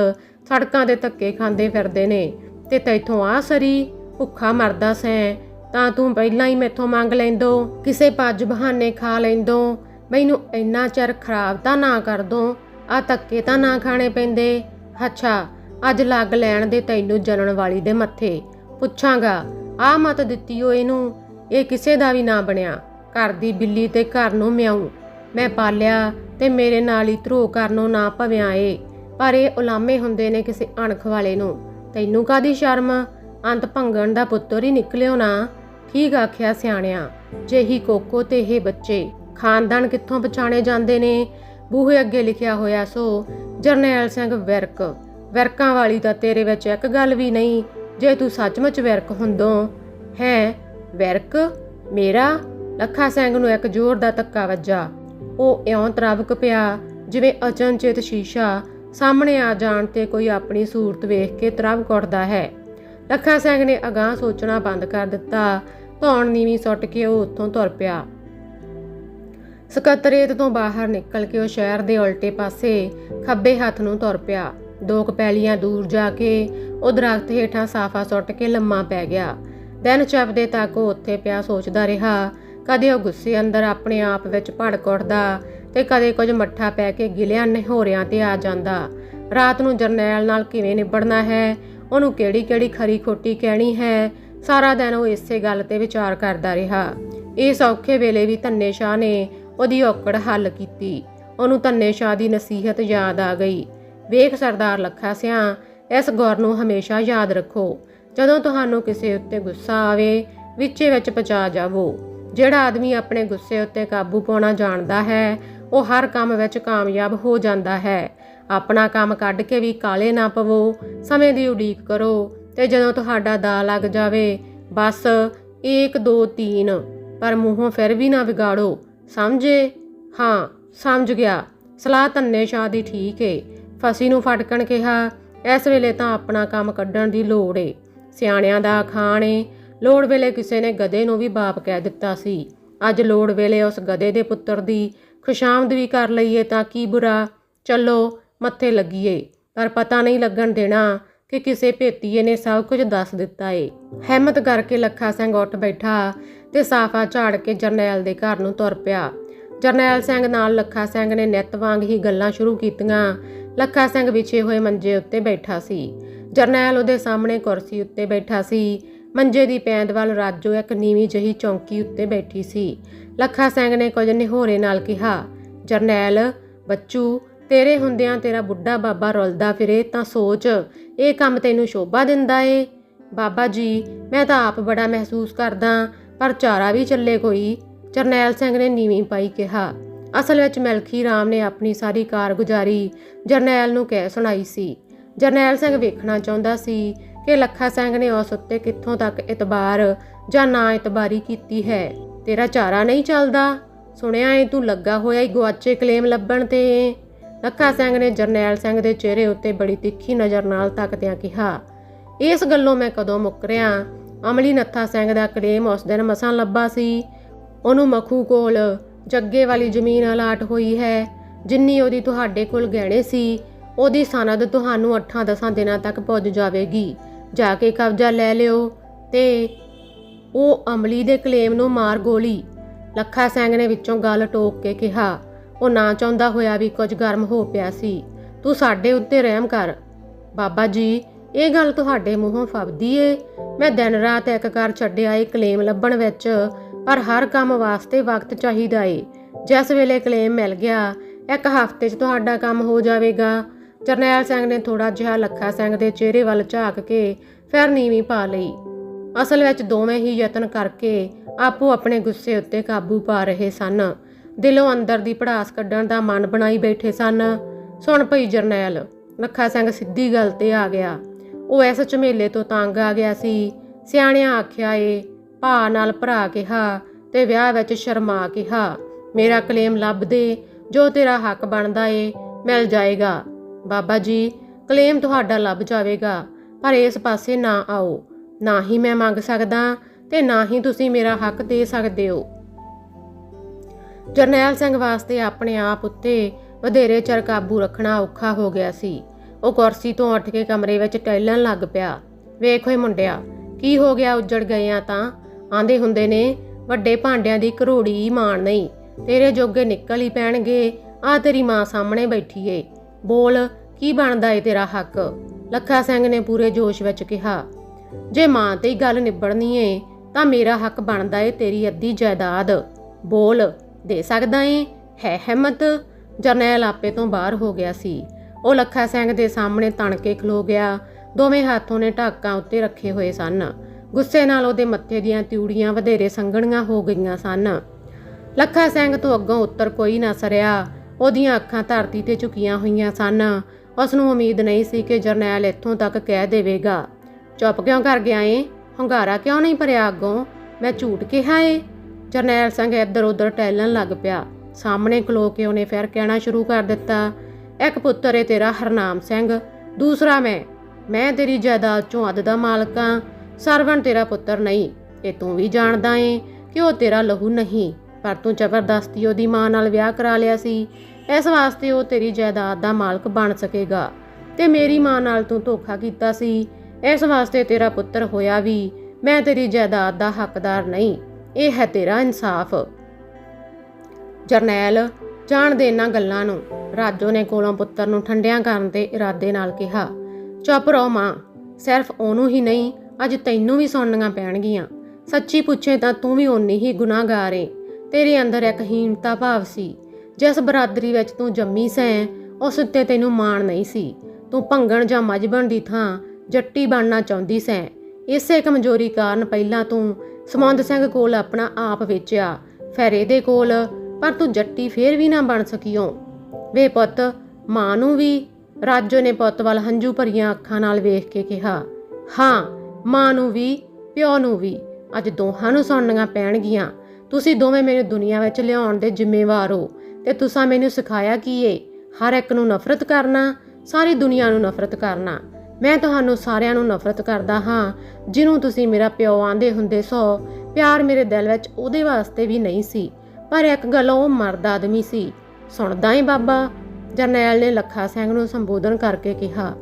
A: ਸੜਕਾਂ ਦੇ ਧੱਕੇ ਖਾਂਦੇ ਫਿਰਦੇ ਨੇ। ਤੇ ਤੈਥੋਂ ਆ ਸਰੀ, ਭੁੱਖਾ ਮਰਦਾ ਸੈਂ। ਤਾਂ ਤੂੰ ਪਹਿਲਾਂ ਹੀ ਮੈਥੋਂ ਮੰਗ ਲੈਂਦੋ, ਕਿਸੇ ਪੱਜ ਬਹਾਨੇ ਖਾ ਲੈਂਦੋ। ਮੈਨੂੰ ਇੰਨਾ ਚਿਰ ਖਰਾਬ ਤਾਂ ਨਾ ਕਰ ਦੋ, ਆ ਧੱਕੇ ਤਾਂ ਨਾ ਖਾਣੇ ਪੈਂਦੇ। ਅੱਛਾ, ਅੱਜ ਲੱਗ ਲੈਣ ਦੇ ਤੈਨੂੰ ਜਲਣ ਵਾਲੀ ਦੇ ਮੱਥੇ। ਪੁੱਛਾਂਗਾ, ਆ ਮਤ ਦਿੱਤੀ ਓ ਇਹਨੂੰ, ਇਹ ਕਿਸੇ ਦਾ ਵੀ ਨਾ ਬਣਿਆ। ਘਰ ਦੀ ਬਿੱਲੀ ਤੇ ਘਰ ਨੂੰ ਮਿਆਉ ਮੈਂ ਪਾਲਿਆ ਤੇ ਮੇਰੇ ਨਾਲ ਹੀ ਧਰੋ ਕਰਨੋਂ ਨਾ ਭਵਿਆ ਏ। ਪਰ ਇਹ ਉਲਾਮੇ ਹੁੰਦੇ ਨੇ ਕਿਸੇ ਅਣਖ ਵਾਲੇ ਨੂੰ। ਤੈਨੂੰ ਕਾਦੀ ਸ਼ਰਮ? ਅੰਤ ਭੰਗਣ ਦਾ ਪੁੱਤਰ ਹੀ ਨਿਕਲਿਓ ਨਾ। ਠੀਕ ਆਖਿਆ ਸਿਆਣਿਆ, ਜਿਹੀ ਕੋਕੋ ਤੇ ਇਹ ਬੱਚੇ। ਖਾਨਦਾਨ ਕਿੱਥੋਂ ਪਛਾਣੇ ਜਾਂਦੇ ਨੇ? ਬੂਹੇ ਅੱਗੇ ਲਿਖਿਆ ਹੋਇਆ ਸੋ, ਜਰਨੈਲ ਸਿੰਘ ਵਿਰਕ। ਵਿਰਕਾਂ ਵਾਲੀ ਤਾਂ ਤੇਰੇ ਵਿੱਚ ਇੱਕ ਗੱਲ ਵੀ ਨਹੀਂ। ਜੇ ਤੂੰ ਸੱਚਮੁੱਚ ਵਿਰਕ ਹੁੰਦੋਂ, ਹੈ, ਵਿਰਕ? ਮੇਰਾ? ਲੱਖਾ ਸਿੰਘ ਨੂੰ ਇੱਕ ਜ਼ੋਰ ਦਾ ਧੱਕਾ ਵੱਜਾ। ਉਹ ਇਉਂ ਤਰਵਕ ਪਿਆ, ਜਿਵੇਂ ਅਚਨਚੇਤ ਸ਼ੀਸ਼ਾ ਸਾਹਮਣੇ ਆ ਜਾਣ ਤੇ ਕੋਈ ਆਪਣੀ ਸੂਰਤ ਵੇਖ ਕੇ ਤਰਵਕ ਉੱਠਦਾ ਹੈ। ਲੱਖਾ ਸਿੰਘ ਨੇ ਅਗਾਹ ਸੋਚਣਾ ਬੰਦ ਕਰ ਦਿੱਤਾ। ਧੌਣ ਨੀਵੀਂ ਸੁੱਟ ਕੇ ਉਹ ਉੱਥੋਂ ਤੁਰ ਪਿਆ। ਸਕੱਤਰੇਤ ਤੋਂ ਬਾਹਰ ਨਿਕਲ ਕੇ ਉਹ ਸ਼ਹਿਰ ਦੇ ਉਲਟੇ ਪਾਸੇ ਖੱਬੇ ਹੱਥ ਨੂੰ ਤੁਰ ਪਿਆ। ਦੋ ਕਪੈਲੀਆਂ ਦੂਰ ਜਾ ਕੇ ਉਹ ਦਰਖਤ ਹੇਠਾਂ ਸਾਫਾ ਸੁੱਟ ਕੇ ਲੰਮਾ ਪੈ ਗਿਆ। ਦਿਨ ਚਪਦੇ ਤੱਕ ਉਹ ਉੱਥੇ ਪਿਆ ਸੋਚਦਾ ਰਿਹਾ ਕਦੇ ਉਹ ਗੁੱਸੇ ਅੰਦਰ ਆਪਣੇ ਆਪ ਵਿੱਚ ਭੜਕ ਉੱਠਦਾ ਤੇ ਕਦੇ ਕੁਝ ਮੱਠਾ ਪੈ ਕੇ ਗਿਲਿਆਂ ਨਹੋਰਿਆਂ ਤੇ ਆ ਜਾਂਦਾ। ਰਾਤ ਨੂੰ ਜਰਨੈਲ ਨਾਲ ਕਿਵੇਂ ਨਿਬੜਨਾ ਹੈ? ਉਹਨੂੰ ਕਿਹੜੀ ਕਿਹੜੀ ਖਰੀ ਖੋਟੀ ਕਹਿਣੀ ਹੈ? ਸਾਰਾ ਦਿਨ ਉਹ ਇਸੇ ਗੱਲ ਤੇ ਵਿਚਾਰ ਕਰਦਾ ਰਿਹਾ। ਇਸ ਔਖੇ ਵੇਲੇ ਵੀ ਧੰਨੇ ਸ਼ਾਹ ਨੇ ਉਹਦੀ ਔਕੜ ਹੱਲ ਕੀਤੀ। ਉਹਨੂੰ ਧੰਨੇ ਸ਼ਾਹ ਦੀ ਨਸੀਹਤ ਯਾਦ ਆ ਗਈ। ਵੇਖ ਸਰਦਾਰ ਲੱਖਾ ਸਿਆ, ਇਸ ਗੌਰ ਨੂੰ ਹਮੇਸ਼ਾ ਯਾਦ ਰੱਖੋ। ਜਦੋਂ ਤੁਹਾਨੂੰ ਕਿਸੇ ਉੱਤੇ ਗੁੱਸਾ ਆਵੇ, ਵਿੱਚੇ ਵਿੱਚ ਪਚਾ ਜਾਵੋ। ਜਿਹੜਾ ਆਦਮੀ ਆਪਣੇ ਗੁੱਸੇ ਉੱਤੇ ਕਾਬੂ ਪਾਉਣਾ ਜਾਣਦਾ ਹੈ, ਉਹ ਹਰ ਕੰਮ ਵਿੱਚ ਕਾਮਯਾਬ ਹੋ ਜਾਂਦਾ ਹੈ। ਆਪਣਾ ਕੰਮ ਕੱਢ ਕੇ ਵੀ ਕਾਲੇ ਨਾ ਪਵੋ, ਸਮੇਂ ਦੀ ਉਡੀਕ ਕਰੋ ਤੇ ਜਦੋਂ ਤੁਹਾਡਾ ਦਾ ਲੱਗ ਜਾਵੇ, ਬਸ 1 2 3 ਪਰ ਮੂੰਹੋਂ ਫਿਰ ਵੀ ਨਾ ਵਿਗਾੜੋ। ਸਮਝੇ? ਹਾਂ, ਸਮਝ ਗਿਆ। ਸਲਾਹ ਧੰਨੇ ਸ਼ਾਹ ਦੀ ਠੀਕ ਏ। ਫਸੀ ਨੂੰ ਫਟਕਣ ਕਿਹਾ, ਇਸ ਵੇਲੇ ਤਾਂ ਆਪਣਾ ਕੰਮ ਕੱਢਣ ਦੀ ਲੋੜ ਏ। ਸਿਆਣਿਆਂ ਦਾ ਖਾਣ ਏ। ਲੋੜ ਵੇਲੇ ਕਿਸੇ ਨੇ ਗਧੇ ਨੂੰ ਵੀ ਬਾਪ ਕਹਿ ਦਿੱਤਾ ਸੀ। ਅੱਜ ਲੋੜ ਵੇਲੇ ਉਸ ਗਧੇ ਦੇ ਪੁੱਤਰ ਦੀ ਖੁਸ਼ਾਮਦ ਵੀ ਕਰ ਲਈਏ ਤਾਂ ਕੀ ਬੁਰਾ। ਚੱਲੋ, ਮੱਥੇ ਲੱਗੀਏ। ਪਰ ਪਤਾ ਨਹੀਂ ਲੱਗਣ ਦੇਣਾ ਕਿ ਕਿਸੇ ਭੇਤੀਏ ਨੇ ਸਭ ਕੁਝ ਦੱਸ ਦਿੱਤਾ ਏ। ਹਿੰਮਤ ਕਰਕੇ ਲੱਖਾ ਸਿੰਘ ਉੱਠ ਬੈਠਾ ਤੇ ਸਾਫਾ ਝਾੜ ਕੇ ਜਰਨੈਲ ਦੇ ਘਰ ਨੂੰ ਤੁਰ ਪਿਆ। ਜਰਨੈਲ ਸਿੰਘ ਨਾਲ ਲੱਖਾ ਸਿੰਘ ਨੇ ਨਿੱਤ ਵਾਂਗ ਹੀ ਗੱਲਾਂ ਸ਼ੁਰੂ ਕੀਤੀਆਂ। ਲੱਖਾ ਸਿੰਘ ਵਿਛੇ ਹੋਏ ਮੰਜੇ ਉੱਤੇ ਬੈਠਾ ਸੀ। ਜਰਨੈਲ ਉਹਦੇ ਸਾਹਮਣੇ ਕੁਰਸੀ ਉੱਤੇ ਬੈਠਾ ਸੀ। ਮੰਜੇ ਦੀ ਪੈਂਦ ਵੱਲ ਰਾਜੋ ਇੱਕ ਨੀਵੀਂ ਜਹੀ ਚੌਂਕੀ ਉੱਤੇ ਬੈਠੀ ਸੀ। ਲੱਖਾ ਸਿੰਘ ਨੇ ਕੁਝ ਨਿਹੋਰੇ ਨਾਲ ਕਿਹਾ, ਜਰਨੈਲ, ਬੱਚੂ, ਤੇਰੇ ਹੁੰਦਿਆਂ ਤੇਰਾ ਬੁੱਢਾ ਬਾਬਾ ਰੁਲਦਾ ਫਿਰੇ ਤਾਂ ਸੋਚ, ਇਹ ਕੰਮ ਤੈਨੂੰ ਸ਼ੋਭਾ ਦਿੰਦਾ ਏ। ਬਾਬਾ ਜੀ, ਮੈਂ ਤਾਂ ਆਪ ਬੜਾ ਮਹਿਸੂਸ ਕਰਦਾ, ਪਰ ਚਾਰਾ ਵੀ ਚੱਲੇ ਕੋਈ। ਜਰਨੈਲ ਸਿੰਘ ਨੇ ਨੀਵੀਂ ਪਾਈ ਕਿਹਾ। ਅਸਲ ਵਿੱਚ ਮਿਲਖੀ ਰਾਮ ਨੇ ਆਪਣੀ ਸਾਰੀ ਕਾਰਗੁਜ਼ਾਰੀ ਜਰਨੈਲ ਨੂੰ ਕਹਿ ਸੁਣਾਈ ਸੀ। ਜਰਨੈਲ ਸਿੰਘ ਵੇਖਣਾ ਚਾਹੁੰਦਾ ਸੀ ਕਿ ਲੱਖਾ ਸਿੰਘ ਨੇ ਉਸ ਉੱਤੇ ਕਿੱਥੋਂ ਤੱਕ ਇਤਬਾਰ ਜਾਂ ਨਾ ਇਤਬਾਰੀ ਕੀਤੀ ਹੈ। ਤੇਰਾ ਚਾਰਾ ਨਹੀਂ ਚੱਲਦਾ। ਸੁਣਿਆ ਏ, ਤੂੰ ਲੱਗਾ ਹੋਇਆ ਈ ਗੁਆਚੇ ਕਲੇਮ ਲੱਭਣ ਤੇ। ਲੱਖਾ ਸਿੰਘ ਨੇ ਜਰਨੈਲ ਸਿੰਘ ਦੇ ਚਿਹਰੇ ਉੱਤੇ ਬੜੀ ਤਿੱਖੀ ਨਜ਼ਰ ਨਾਲ ਤੱਕਦਿਆਂ ਕਿਹਾ, ਇਸ ਗੱਲੋਂ ਮੈਂ ਕਦੋਂ ਮੁੱਕਰਿਆ ਅਮਲੀ ਨੱਥਾ ਸਿੰਘ ਦਾ ਕਲੇਮ ਉਸ ਦਿਨ ਮਸਾਂ ਲੱਭਾ ਸੀ। ਉਹਨੂੰ ਮਖੂ ਕੋਲ ਜੱਗੇ ਵਾਲੀ ਜ਼ਮੀਨ ਅਲਾਟ ਹੋਈ ਹੈ। ਜਿੰਨੀ ਉਹਦੀ ਤੁਹਾਡੇ ਕੋਲ ਗਹਿਣੇ ਸੀ, ਉਹਦੀ ਸਨਦ ਤੁਹਾਨੂੰ 8-10 ਦਿਨਾਂ ਤੱਕ ਪੁੱਜ ਜਾਵੇਗੀ। ਜਾ ਕੇ ਕਬਜ਼ਾ ਲੈ ਲਿਓ ਤੇ ਉਹ ਅਮਲੀ ਦੇ ਕਲੇਮ ਨੂੰ ਮਾਰ ਗੋਲੀ। ਲੱਖਾ ਸਿੰਘ ਨੇ ਵਿੱਚੋਂ ਗੱਲ ਟੋਕ ਕੇ ਕਿਹਾ, ਉਹ ਨਾ ਚਾਹੁੰਦਾ ਹੋਇਆ ਵੀ ਕੁਝ ਗਰਮ ਹੋ ਪਿਆ ਸੀ। ਤੂੰ ਸਾਡੇ ਉੱਤੇ ਰਹਿਮ ਕਰ। ਬਾਬਾ ਜੀ, ਇਹ ਗੱਲ ਤੁਹਾਡੇ ਮੂੰਹੋਂ ਫਬਦੀ ਏ। ਮੈਂ ਦਿਨ ਰਾਤ ਇੱਕ ਕਰ ਛੱਡਿਆ ਏ ਕਲੇਮ ਲੱਭਣ ਵਿੱਚ, ਪਰ ਹਰ ਕੰਮ ਵਾਸਤੇ ਵਕਤ ਚਾਹੀਦਾ ਏ। ਜਿਸ ਵੇਲੇ ਕਲੇਮ ਮਿਲ ਗਿਆ, ਇੱਕ ਹਫ਼ਤੇ 'ਚ ਤੁਹਾਡਾ ਕੰਮ ਹੋ ਜਾਵੇਗਾ। ਜਰਨੈਲ ਸਿੰਘ ਨੇ ਥੋੜਾ ਜਿਹਾ ਲੱਖਾ ਸਿੰਘ ਦੇ ਚਿਹਰੇ ਵੱਲ ਝਾਕ ਕੇ ਫਿਰ ਨੀਵੀਂ ਪਾ ਲਈ। ਅਸਲ ਵਿੱਚ ਦੋਵੇਂ ਹੀ ਯਤਨ ਕਰਕੇ ਆਪੋ ਆਪਣੇ ਗੁੱਸੇ ਉੱਤੇ ਕਾਬੂ ਪਾ ਰਹੇ ਸਨ। ਦਿਲੋਂ ਅੰਦਰ ਦੀ ਪੜਾਸ ਕੱਢਣ ਦਾ ਮਨ ਬਣਾਈ ਬੈਠੇ ਸਨ। ਸੁਣ ਪਈ ਜਰਨੈਲ, ਲੱਖਾ ਸਿੰਘ ਸਿੱਧੀ ਗੱਲ ਤੇ ਆ ਗਿਆ। ਉਹ ਇਸ ਝਮੇਲੇ ਤੋਂ ਤੰਗ ਆ ਗਿਆ ਸੀ। ਸਿਆਣਿਆਂ ਆਖਿਆ ਏ, ਭਾ ਨਾਲ ਭਰਾ ਕਿਹਾ ਤੇ ਵਿਆਹ ਵਿੱਚ ਸ਼ਰਮਾ ਕਿਹਾ, ਮੇਰਾ ਕਲੇਮ ਲੱਭ ਦੇ, ਜੋ ਤੇਰਾ ਹੱਕ ਬਣਦਾ ਏ, ਮਿਲ ਜਾਏਗਾ। ਬਾਬਾ ਜੀ, ਕਲੇਮ ਤੁਹਾਡਾ ਲੱਭ ਜਾਵੇਗਾ, ਪਰ ਇਸ ਪਾਸੇ ਨਾ ਆਓ। ਨਾ ਹੀ ਮੈਂ ਮੰਗ ਸਕਦਾ ਤੇ ਨਾ ਹੀ ਤੁਸੀਂ ਮੇਰਾ ਹੱਕ ਦੇ ਸਕਦੇ ਹੋ। ਜਰਨੈਲ ਸਿੰਘ ਵਾਸਤੇ ਆਪਣੇ ਆਪ ਉੱਤੇ ਵਧੇਰੇ ਚਿਰ ਕਾਬੂ ਰੱਖਣਾ ਔਖਾ ਹੋ ਗਿਆ ਸੀ। ਉਹ ਕੁਰਸੀ ਤੋਂ ਉੱਠ ਕੇ ਕਮਰੇ ਵਿੱਚ ਟਹਿਲਣ ਲੱਗ ਪਿਆ। ਵੇਖ ਓਏ ਮੁੰਡਿਆ, ਕੀ ਹੋ ਗਿਆ ਉੱਜੜ ਗਏ ਆ ਤਾਂ? ਆਂਦੇ ਹੁੰਦੇ ਨੇ, ਵੱਡੇ ਭਾਂਡਿਆਂ ਦੀ ਘਰੋੜੀ ਮਾਣ ਨਹੀਂ, ਤੇਰੇ ਜੋਗੇ ਨਿਕਲ ਹੀ ਪੈਣਗੇ ਆ ਤੇਰੀ ਮਾਂ ਸਾਹਮਣੇ ਬੈਠੀ ਏ। ਬੋਲ, ਕੀ ਬਣਦਾ ਏ ਤੇਰਾ ਹੱਕ? ਲੱਖਾ ਸਿੰਘ ਨੇ ਪੂਰੇ ਜੋਸ਼ ਵਿੱਚ ਕਿਹਾ, ਜੇ ਮਾਂ ਤੇ ਗੱਲ ਨਿਬੜਨੀ ਏ, ਤਾਂ ਮੇਰਾ ਹੱਕ ਬਣਦਾ ਏ ਤੇਰੀ ਅੱਧੀ ਜਾਇਦਾਦ। ਬੋਲ, ਦੇ ਸਕਦਾ ਏ? ਹੈ ਹਿੰਮਤ। ਜਰਨੈਲ ਆਪੇ ਤੋਂ ਬਾਹਰ ਹੋ ਗਿਆ ਸੀ। ਉਹ ਲੱਖਾ ਸਿੰਘ ਦੇ ਸਾਹਮਣੇ ਤਣ ਕੇ ਖਲੋ ਗਿਆ। ਦੋਵੇਂ ਹੱਥੋਂ ਨੇ ਢਾਕਾਂ ਉੱਤੇ ਰੱਖੇ ਹੋਏ ਸਨ। ਗੁੱਸੇ ਨਾਲ ਉਹਦੇ ਮੱਥੇ ਦੀਆਂ ਤਿਊੜੀਆਂ ਵਧੇਰੇ ਸੰਘਣੀਆਂ ਹੋ ਗਈਆਂ ਸਨ। ਲੱਖਾ ਸਿੰਘ ਤੋਂ ਅੱਗੋਂ ਉੱਤਰ ਕੋਈ ਨਾ ਸਰਿਆ। ਉਹਦੀਆਂ ਅੱਖਾਂ ਧਰਤੀ ਤੇ ਝੁਕੀਆਂ ਹੋਈਆਂ ਸਨ। ਉਸ ਨੂੰ ਉਮੀਦ ਨਹੀਂ ਸੀ ਕਿ ਜਰਨੈਲ ਇੱਥੋਂ ਤੱਕ ਕਹਿ ਦੇਵੇਗਾ। ਚੁੱਪ ਕਿਉਂ ਕਰ ਗਿਆ ਏ? ਹੰਗਾਰਾ ਕਿਉਂ ਨਹੀਂ ਭਰਿਆ ਅੱਗੋਂ? ਮੈਂ ਝੂਠ ਕਿਹਾ ਏ? ਜਰਨੈਲ ਸਿੰਘ ਇੱਧਰ ਉੱਧਰ ਟਹਿਲਣ ਲੱਗ ਪਿਆ। ਸਾਹਮਣੇ ਖਲੋ ਕੇ ਉਹਨੇ ਫਿਰ ਕਹਿਣਾ ਸ਼ੁਰੂ ਕਰ ਦਿੱਤਾ, ਇੱਕ ਪੁੱਤਰ ਏ ਤੇਰਾ ਹਰਨਾਮ ਸਿੰਘ, ਦੂਸਰਾ ਮੈਂ। ਮੈਂ ਤੇਰੀ ਜਾਇਦਾਦ ਚੋਂ ਅੱਧ ਦਾ ਮਾਲਕ ਆਂ। ਸਰਵਣ ਤੇਰਾ ਪੁੱਤਰ ਨਹੀਂ। ਇਹ ਤੂੰ ਵੀ ਜਾਣਦਾ ਏ ਕਿ ਉਹ ਤੇਰਾ ਲਹੂ ਨਹੀਂ। ਪਰ ਤੂੰ ਜ਼ਬਰਦਸਤੀ ਉਹਦੀ ਮਾਂ ਨਾਲ ਵਿਆਹ ਕਰਾ ਲਿਆ ਸੀ, ਇਸ ਵਾਸਤੇ ਉਹ ਤੇਰੀ ਜਾਇਦਾਦ ਦਾ ਮਾਲਕ ਬਣ ਸਕੇਗਾ। ਤੇ ਮੇਰੀ ਮਾਂ ਨਾਲ ਤੂੰ ਧੋਖਾ ਕੀਤਾ ਸੀ, ਇਸ ਵਾਸਤੇ ਤੇਰਾ ਪੁੱਤਰ ਹੋਇਆ ਵੀ, ਮੈਂ ਤੇਰੀ ਜਾਇਦਾਦ ਦਾ ਹੱਕਦਾਰ ਨਹੀਂ, ਇਹ ਹੈ ਤੇਰਾ ਇਨਸਾਫ। ਜਰਨੈਲ ਜਾਣਦੇ ਇਹਨਾਂ ਗੱਲਾਂ ਨੂੰ, ਰਾਜੋ ਨੇ ਕੋਲੋਂ ਪੁੱਤਰ ਨੂੰ ਠੰਡਿਆਂ ਕਰਨ ਦੇ ਇਰਾਦੇ ਨਾਲ ਕਿਹਾ, ਚੁੱਪ ਰਹੋ ਮਾਂ, ਸਿਰਫ ਉਹਨੂੰ ਹੀ ਨਹੀਂ, ਅੱਜ ਤੈਨੂੰ ਵੀ ਸੁਣਨੀਆਂ ਪੈਣਗੀਆਂ, ਸੱਚੀ ਪੁੱਛੇ ਤਾਂ ਤੂੰ ਵੀ ਓਨੀ ਹੀ ਗੁਨਾਹਗਾਰ ਏ। ਤੇਰੇ ਅੰਦਰ ਇੱਕ ਹੀਣਤਾ ਭਾਵ ਸੀ। ਜਿਸ ਬਰਾਦਰੀ ਵਿੱਚ ਤੂੰ ਜੰਮੀ ਸੈਂ, ਉਸ ਉੱਤੇ ਤੈਨੂੰ ਮਾਣ ਨਹੀਂ ਸੀ। ਤੂੰ ਭੰਗਣ ਜਾਂ ਮਜਬਣ ਦੀ ਥਾਂ ਜੱਟੀ ਬਣਨਾ ਚਾਹੁੰਦੀ ਸੈਂ। ਇਸੇ ਕਮਜ਼ੋਰੀ ਕਾਰਨ ਪਹਿਲਾਂ ਤੂੰ ਸਮੁੰਦ ਸਿੰਘ ਕੋਲ ਆਪਣਾ ਆਪ ਵੇਚਿਆ, ਫਿਰ ਇਹਦੇ ਕੋਲ, ਪਰ ਤੂੰ ਜੱਟੀ ਫੇਰ ਵੀ ਨਾ ਬਣ ਸਕਿਓ। ਵੇ ਪੁੱਤ, ਮਾਂ ਨੂੰ ਵੀ, ਰਾਜੋ ਨੇ ਪੁੱਤ ਵੱਲ ਹੰਝੂ ਭਰੀਆਂ ਅੱਖਾਂ ਨਾਲ ਵੇਖ ਕੇ ਕਿਹਾ। ਹਾਂ, ਮਾਂ ਨੂੰ ਵੀ, ਪਿਓ ਨੂੰ ਵੀ, ਅੱਜ ਦੋਹਾਂ ਨੂੰ ਸੁਣਨੀਆਂ ਪੈਣਗੀਆਂ। ਤੁਸੀਂ ਦੋਵੇਂ ਮੈਨੂੰ ਦੁਨੀਆ ਵਿੱਚ ਲਿਆਉਣ ਦੇ ਜ਼ਿੰਮੇਵਾਰ ਹੋ ਤੇ ਤੁਸੀਂ ਮੈਨੂੰ ਸਿਖਾਇਆ ਕੀ ਏ? ਹਰ ਇੱਕ ਨੂੰ ਨਫ਼ਰਤ ਕਰਨਾ, ਸਾਰੀ ਦੁਨੀਆ ਨੂੰ ਨਫ਼ਰਤ ਕਰਨਾ। ਮੈਂ ਤੁਹਾਨੂੰ ਸਾਰਿਆਂ ਨੂੰ ਨਫ਼ਰਤ ਕਰਦਾ ਹਾਂ, ਜਿਹਨੂੰ ਤੁਸੀਂ ਮੇਰਾ ਪਿਓ ਆਂਦੇ ਹੁੰਦੇ ਸੋ, ਪਿਆਰ ਮੇਰੇ ਦਿਲ ਵਿੱਚ ਉਹਦੇ ਵਾਸਤੇ ਵੀ ਨਹੀਂ ਸੀ, ਪਰ ਇੱਕ ਗੱਲ ਉਹ ਮਰਦ ਆਦਮੀ ਸੀ। ਸੁਣਦਾ ਏ ਬਾਬਾ? ਜਰਨੈਲ ਨੇ ਲੱਖਾ ਸਿੰਘ ਨੂੰ ਸੰਬੋਧਨ ਕਰਕੇ ਕਿਹਾ,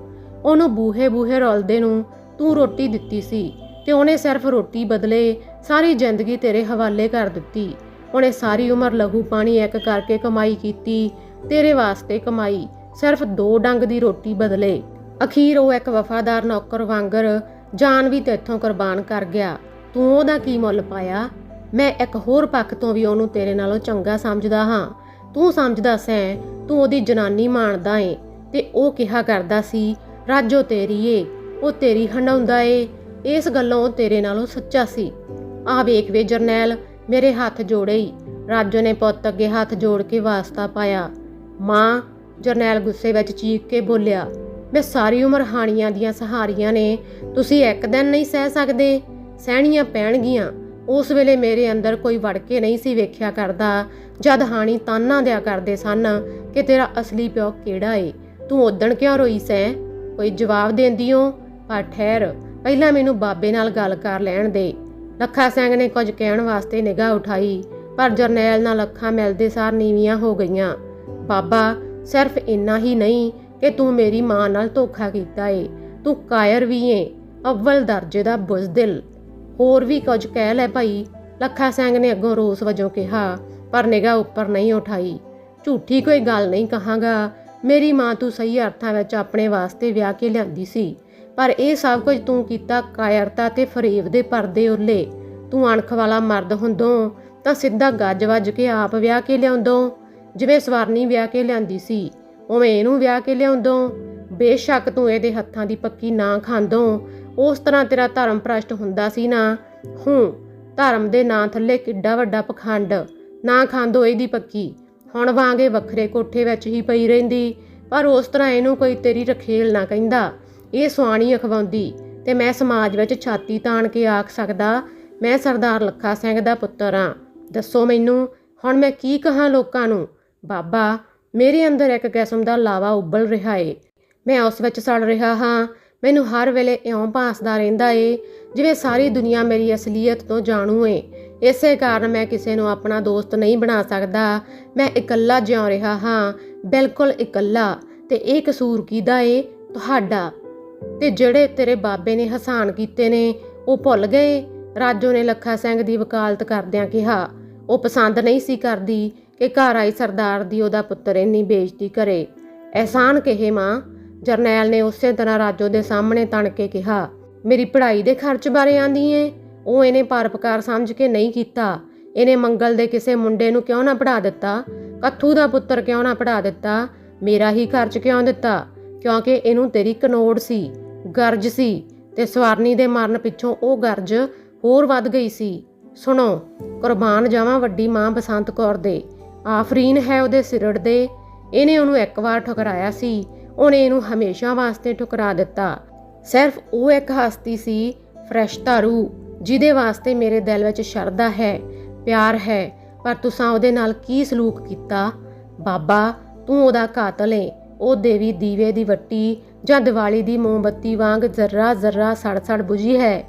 A: ਉਹਨੂੰ ਬੂਹੇ ਬੂਹੇ ਰੋਲਦੇ ਨੂੰ ਤੂੰ ਰੋਟੀ ਦਿੱਤੀ ਸੀ ਤੇ ਉਹਨੇ ਸਿਰਫ ਰੋਟੀ ਬਦਲੇ ਸਾਰੀ ਜ਼ਿੰਦਗੀ ਤੇਰੇ ਹਵਾਲੇ ਕਰ ਦਿੱਤੀ। ਉਹਨੇ ਸਾਰੀ ਉਮਰ ਲਹੂ ਪਾਣੀ ਇੱਕ ਕਰਕੇ ਕਮਾਈ ਕੀਤੀ, ਤੇਰੇ ਵਾਸਤੇ ਕਮਾਈ। ਸਿਰਫ ਦੋ ਡੰਗ ਦੀ ਰੋਟੀ ਬਦਲੇ। ਅਖੀਰ ਉਹ ਇੱਕ ਵਫਾਦਾਰ ਨੌਕਰ ਵਾਂਗਰ ਜਾਨ ਵੀ ਤੇਥੋਂ ਕੁਰਬਾਨ ਕਰ ਗਿਆ। ਤੂੰ ਉਹਦਾ ਕੀ ਮੁੱਲ ਪਾਇਆ? ਮੈਂ ਇੱਕ ਹੋਰ ਪੱਖ ਤੋਂ ਵੀ ਉਹਨੂੰ ਤੇਰੇ ਨਾਲੋਂ ਚੰਗਾ ਸਮਝਦਾ ਹਾਂ। ਤੂੰ ਸਮਝਦਾ ਸੈਂ, ਤੂੰ ਉਹਦੀ ਜਨਾਨੀ ਮਾਣਦਾ ਏ। ਤੇ ਉਹ ਕਿਹਾ ਕਰਦਾ ਸੀ, ਰਾਜੋ ਤੇਰੀ ਏ, ਉਹ ਤੇਰੀ ਹੰਡਾਉਂਦਾ ਏ। ਇਸ ਗੱਲੋਂ ਤੇਰੇ ਨਾਲੋਂ ਸੱਚਾ ਸੀ। ਆ ਵੇਖ ਵੇ ਜਰਨੈਲ, ਮੇਰੇ ਹੱਥ ਜੋੜੇ ਹੀ ਰਾਜੋ ਨੇ ਪੁੱਤ ਅੱਗੇ ਹੱਥ ਜੋੜ ਕੇ ਵਾਸਤਾ ਪਾਇਆ। ਮਾਂ, ਜਰਨੈਲ ਗੁੱਸੇ ਵਿੱਚ ਚੀਕ ਕੇ ਬੋਲਿਆ, ਮੈਂ ਸਾਰੀ ਉਮਰ ਹਾਣੀਆਂ ਦੀਆਂ ਸਹਾਰੀਆਂ ਨੇ, ਤੁਸੀਂ ਇੱਕ ਦਿਨ ਨਹੀਂ ਸਹਿ ਸਕਦੇ। ਸਹਿਣੀਆਂ ਪੈਣਗੀਆਂ। ਉਸ ਵੇਲੇ ਮੇਰੇ ਅੰਦਰ ਕੋਈ ਵੜ ਕੇ ਨਹੀਂ ਸੀ ਵੇਖਿਆ ਕਰਦਾ। ਜਦ ਹਾਣੀ ਤਾਨਾ ਦਿਆ ਕਰਦੇ ਸਨ ਕਿ ਤੇਰਾ ਅਸਲੀ ਪਿਓ ਕਿਹੜਾ ਏ? ਤੂੰ ਉਦਣ ਕਿਉਂ ਰੋਈ ਸੈਂ ਕੋਈ ਜਵਾਬ ਦੇਂਦੀ ਹੋ ਪਰ ਠਹਿਰ, ਪਹਿਲਾਂ ਮੈਨੂੰ ਬਾਬੇ ਨਾਲ ਗੱਲ ਕਰ ਲੈਣ ਦੇ। ਲੱਖਾ ਸਿੰਘ ਨੇ ਕੁਝ ਕਹਿਣ ਵਾਸਤੇ ਨਿਗਾਹ ਉਠਾਈ, ਪਰ ਜਰਨੈਲ ਨਾਲ ਅੱਖਾਂ ਮਿਲਦੇ ਸਾਰ ਨੀਵੀਆਂ ਹੋ ਗਈਆਂ। ਬਾਬਾ, ਸਿਰਫ ਇੰਨਾ ਹੀ ਨਹੀਂ ਕਿ ਤੂੰ ਮੇਰੀ ਮਾਂ ਨਾਲ ਧੋਖਾ ਕੀਤਾ ਏ। ਤੂੰ ਕਾਇਰ ਵੀ ਏ, ਅਵਲ ਦਰਜੇ ਦਾ ਬੁਜ਼ਦਿਲ। ਹੋਰ ਵੀ ਕੁਝ ਕਹਿ ਲੈ ਭਾਈ। ਲੱਖਾ ਸਿੰਘ ਨੇ ਅੱਗੋਂ ਰੋਸ ਵਜੋਂ ਕਿਹਾ, ਪਰ ਨਿਗਾਹ ਉੱਪਰ ਨਹੀਂ ਉਠਾਈ। ਝੂਠੀ ਕੋਈ ਗੱਲ ਨਹੀਂ ਕਹਾਂਗਾ। ਮੇਰੀ ਮਾਂ ਤੂੰ ਸਹੀ ਅਰਥਾਂ ਵਿੱਚ ਆਪਣੇ ਵਾਸਤੇ ਵਿਆਹ ਕੇ ਲਿਆਂਦੀ ਸੀ। ਪਰ ਇਹ ਸਭ ਕੁਝ ਤੂੰ ਕੀਤਾ ਕਾਇਰਤਾ ਤੇ ਫਰੇਬ ਦੇ ਪਰਦੇ ਉੱਲੇ। ਤੂੰ ਅਣਖ ਵਾਲਾ ਮਰਦ ਹੁੰਦੋਂ, ਤਾਂ ਸਿੱਧਾ ਗੱਜ ਵੱਜ ਕੇ ਆਪ ਵਿਆਹ ਕੇ ਲਿਆਉਂਦੋਂ। ਜਿਵੇਂ ਸਵਰਨੀ ਵਿਆਹ ਕੇ ਲਿਆਂਦੀ ਸੀ, ਉਵੇਂ ਇਹਨੂੰ ਵਿਆਹ ਕੇ ਲਿਆਉਂਦੋਂ। ਬੇਸ਼ੱਕ ਤੂੰ ਇਹਦੇ ਹੱਥਾਂ ਦੀ ਪੱਕੀ ਨਾ ਖਾਂਦੋਂ। ਉਸ ਤਰ੍ਹਾਂ ਤੇਰਾ ਧਰਮ ਭ੍ਰਸ਼ਟ ਹੁੰਦਾ ਸੀ ਨਾ। ਹੂੰ, ਧਰਮ ਦੇ ਨਾਂ ਥੱਲੇ ਕਿੱਡਾ ਵੱਡਾ ਪਖੰਡ। ਨਾ ਖਾਂਦੋ ਇਹਦੀ ਪੱਕੀ। ਹੁਣ ਵਾਂਗੇ ਵੱਖਰੇ ਕੋਠੇ ਵਿੱਚ ਹੀ ਪਈ ਰਹਿੰਦੀ, ਪਰ ਉਸ ਤਰ੍ਹਾਂ ਇਹਨੂੰ ਕੋਈ ਤੇਰੀ ਰਖੇਲ ਨਾ ਕਹਿੰਦਾ। ਇਹ ਸੁਆਣੀ ਅਖਵਾਉਂਦੀ ਤੇ ਮੈਂ ਸਮਾਜ ਵਿੱਚ ਛਾਤੀ ਤਾਣ ਕੇ ਆਖ ਸਕਦਾ, ਮੈਂ ਸਰਦਾਰ ਲੱਖਾ ਸਿੰਘ ਦਾ ਪੁੱਤਰ ਆ। ਦੱਸੋ ਮੈਨੂੰ, ਹੁਣ ਮੈਂ ਕੀ ਕਹਾਂ ਲੋਕਾਂ ਨੂੰ? ਬਾਬਾ, ਮੇਰੇ ਅੰਦਰ ਇੱਕ ਕਿਸਮ ਦਾ ਲਾਵਾ ਉੱਬਲ ਰਿਹਾ ਏ। ਮੈਂ ਉਸ ਵਿੱਚ ਸੜ ਰਿਹਾ ਹਾਂ। ਮੈਨੂੰ ਹਰ ਵੇਲੇ ਇਉਂ ਭਾਸਦਾ ਰਹਿੰਦਾ ਏ, ਜਿਵੇਂ ਸਾਰੀ ਦੁਨੀਆ ਮੇਰੀ ਅਸਲੀਅਤ ਤੋਂ ਜਾਣੂ ਏ। ਇਸੇ ਕਾਰਨ ਮੈਂ ਕਿਸੇ ਨੂੰ ਆਪਣਾ ਦੋਸਤ ਨਹੀਂ ਬਣਾ ਸਕਦਾ। ਮੈਂ ਇਕੱਲਾ ਜਿਉ ਰਿਹਾ ਹਾਂ। ਬਿਲਕੁਲ ਇਕੱਲਾ। ਤੇ ਇਹ ਕਸੂਰ ਕਿਹਦਾ ਏ? ਤੁਹਾਡਾ। ਤੇ ਜਿਹੜੇ ਤੇਰੇ ਬਾਬੇ ਨੇ ਹਸਾਨ ਕੀਤੇ ਨੇ, ਉਹ ਭੁੱਲ ਗਏ? ਰਾਜੋ ਨੇ ਲੱਖਾ ਸਿੰਘ ਦੀ ਵਕਾਲਤ ਕਰਦਿਆਂ ਕਿਹਾ, ਉਹ ਪਸੰਦ ਨਹੀਂ ਸੀ ਕਰਦੀ ਕਿ ਘਰ ਆਈ ਸਰਦਾਰ ਦੀ ਉਹਦਾ ਪੁੱਤਰ ਇੰਨੀ ਬੇਇੱਜ਼ਤੀ ਕਰੇ। ਅਹਿਸਾਨ ਕਹੇ ਮਾਂ? ਜਰਨੈਲ ਨੇ ਉਸੇ ਤਰ੍ਹਾਂ ਰਾਜੋ ਦੇ ਸਾਹਮਣੇ ਤਣ ਕੇ ਕਿਹਾ, ਮੇਰੀ ਪੜ੍ਹਾਈ ਦੇ ਖਰਚ ਬਾਰੇ ਆਂਦੀ ਏ? ਉਹ ਇਹਨੇ ਪਰਪਕਾਰ ਸਮਝ ਕੇ ਨਹੀਂ ਕੀਤਾ। ਇਹਨੇ ਮੰਗਲ ਦੇ ਕਿਸੇ ਮੁੰਡੇ ਨੂੰ ਕਿਉਂ ਨਾ ਪੜਾ ਦਿੱਤਾ? ਕੱਥੂ ਦਾ ਪੁੱਤਰ ਕਿਉਂ ਨਾ ਪੜਾ ਦਿੱਤਾ? ਮੇਰਾ ਹੀ ਖਰਚ ਕਿਉਂ ਦਿੱਤਾ? ਕਿਉਂਕਿ ਇਹਨੂੰ ਤੇਰੀ ਕਨੋੜ ਸੀ, ਗਰਜ ਸੀ ਤੇ ਸਵਰਨੀ ਦੇ ਮਰਨ ਪਿੱਛੋਂ ਉਹ ਗਰਜ ਹੋਰ ਵੱਧ ਗਈ ਸੀ। ਸੁਣੋ, ਕੁਰਬਾਨ ਜਾਵਾਂ ਵੱਡੀ ਮਾਂ ਬਸੰਤ ਕੌਰ ਦੇ। ਆਫਰੀਨ ਹੈ ਉਹਦੇ ਸਿਰੜ ਦੇ। ਇਹਨੇ ਉਹਨੂੰ ਇੱਕ ਵਾਰ ਠੁਕਰਾਇਆ ਸੀ। ਉਹਨੇ ਇਹਨੂੰ ਹਮੇਸ਼ਾ ਵਾਸਤੇ ਠੁਕਰਾ ਦਿੱਤਾ। ਸਿਰਫ ਉਹ ਇੱਕ ਹਸਤੀ ਸੀ, ਫਰੈਸ਼ ਧਾਰੂ, ਜਿਹਦੇ ਵਾਸਤੇ ਮੇਰੇ ਦਿਲ ਵਿੱਚ ਸ਼ਰਧਾ ਹੈ, ਪਿਆਰ ਹੈ। ਪਰ ਤੁਸੀਂ ਉਹਦੇ ਨਾਲ ਕੀ ਸਲੂਕ ਕੀਤਾ? ਬਾਬਾ, ਤੂੰ ਉਹਦਾ ਕਾਤਲ ਏ। ਉਹ ਦੇਵੀ ਦੀਵੇ ਦੀ ਵੱਟੀ ਜਾਂ ਦੀਵਾਲੀ ਦੀ ਮੋਮਬੱਤੀ ਵਾਂਗ ਜ਼ਰਰਾ ਜ਼ਰਰਾ ਸੜ ਸੜ ਬੁਝੀ ਹੈ।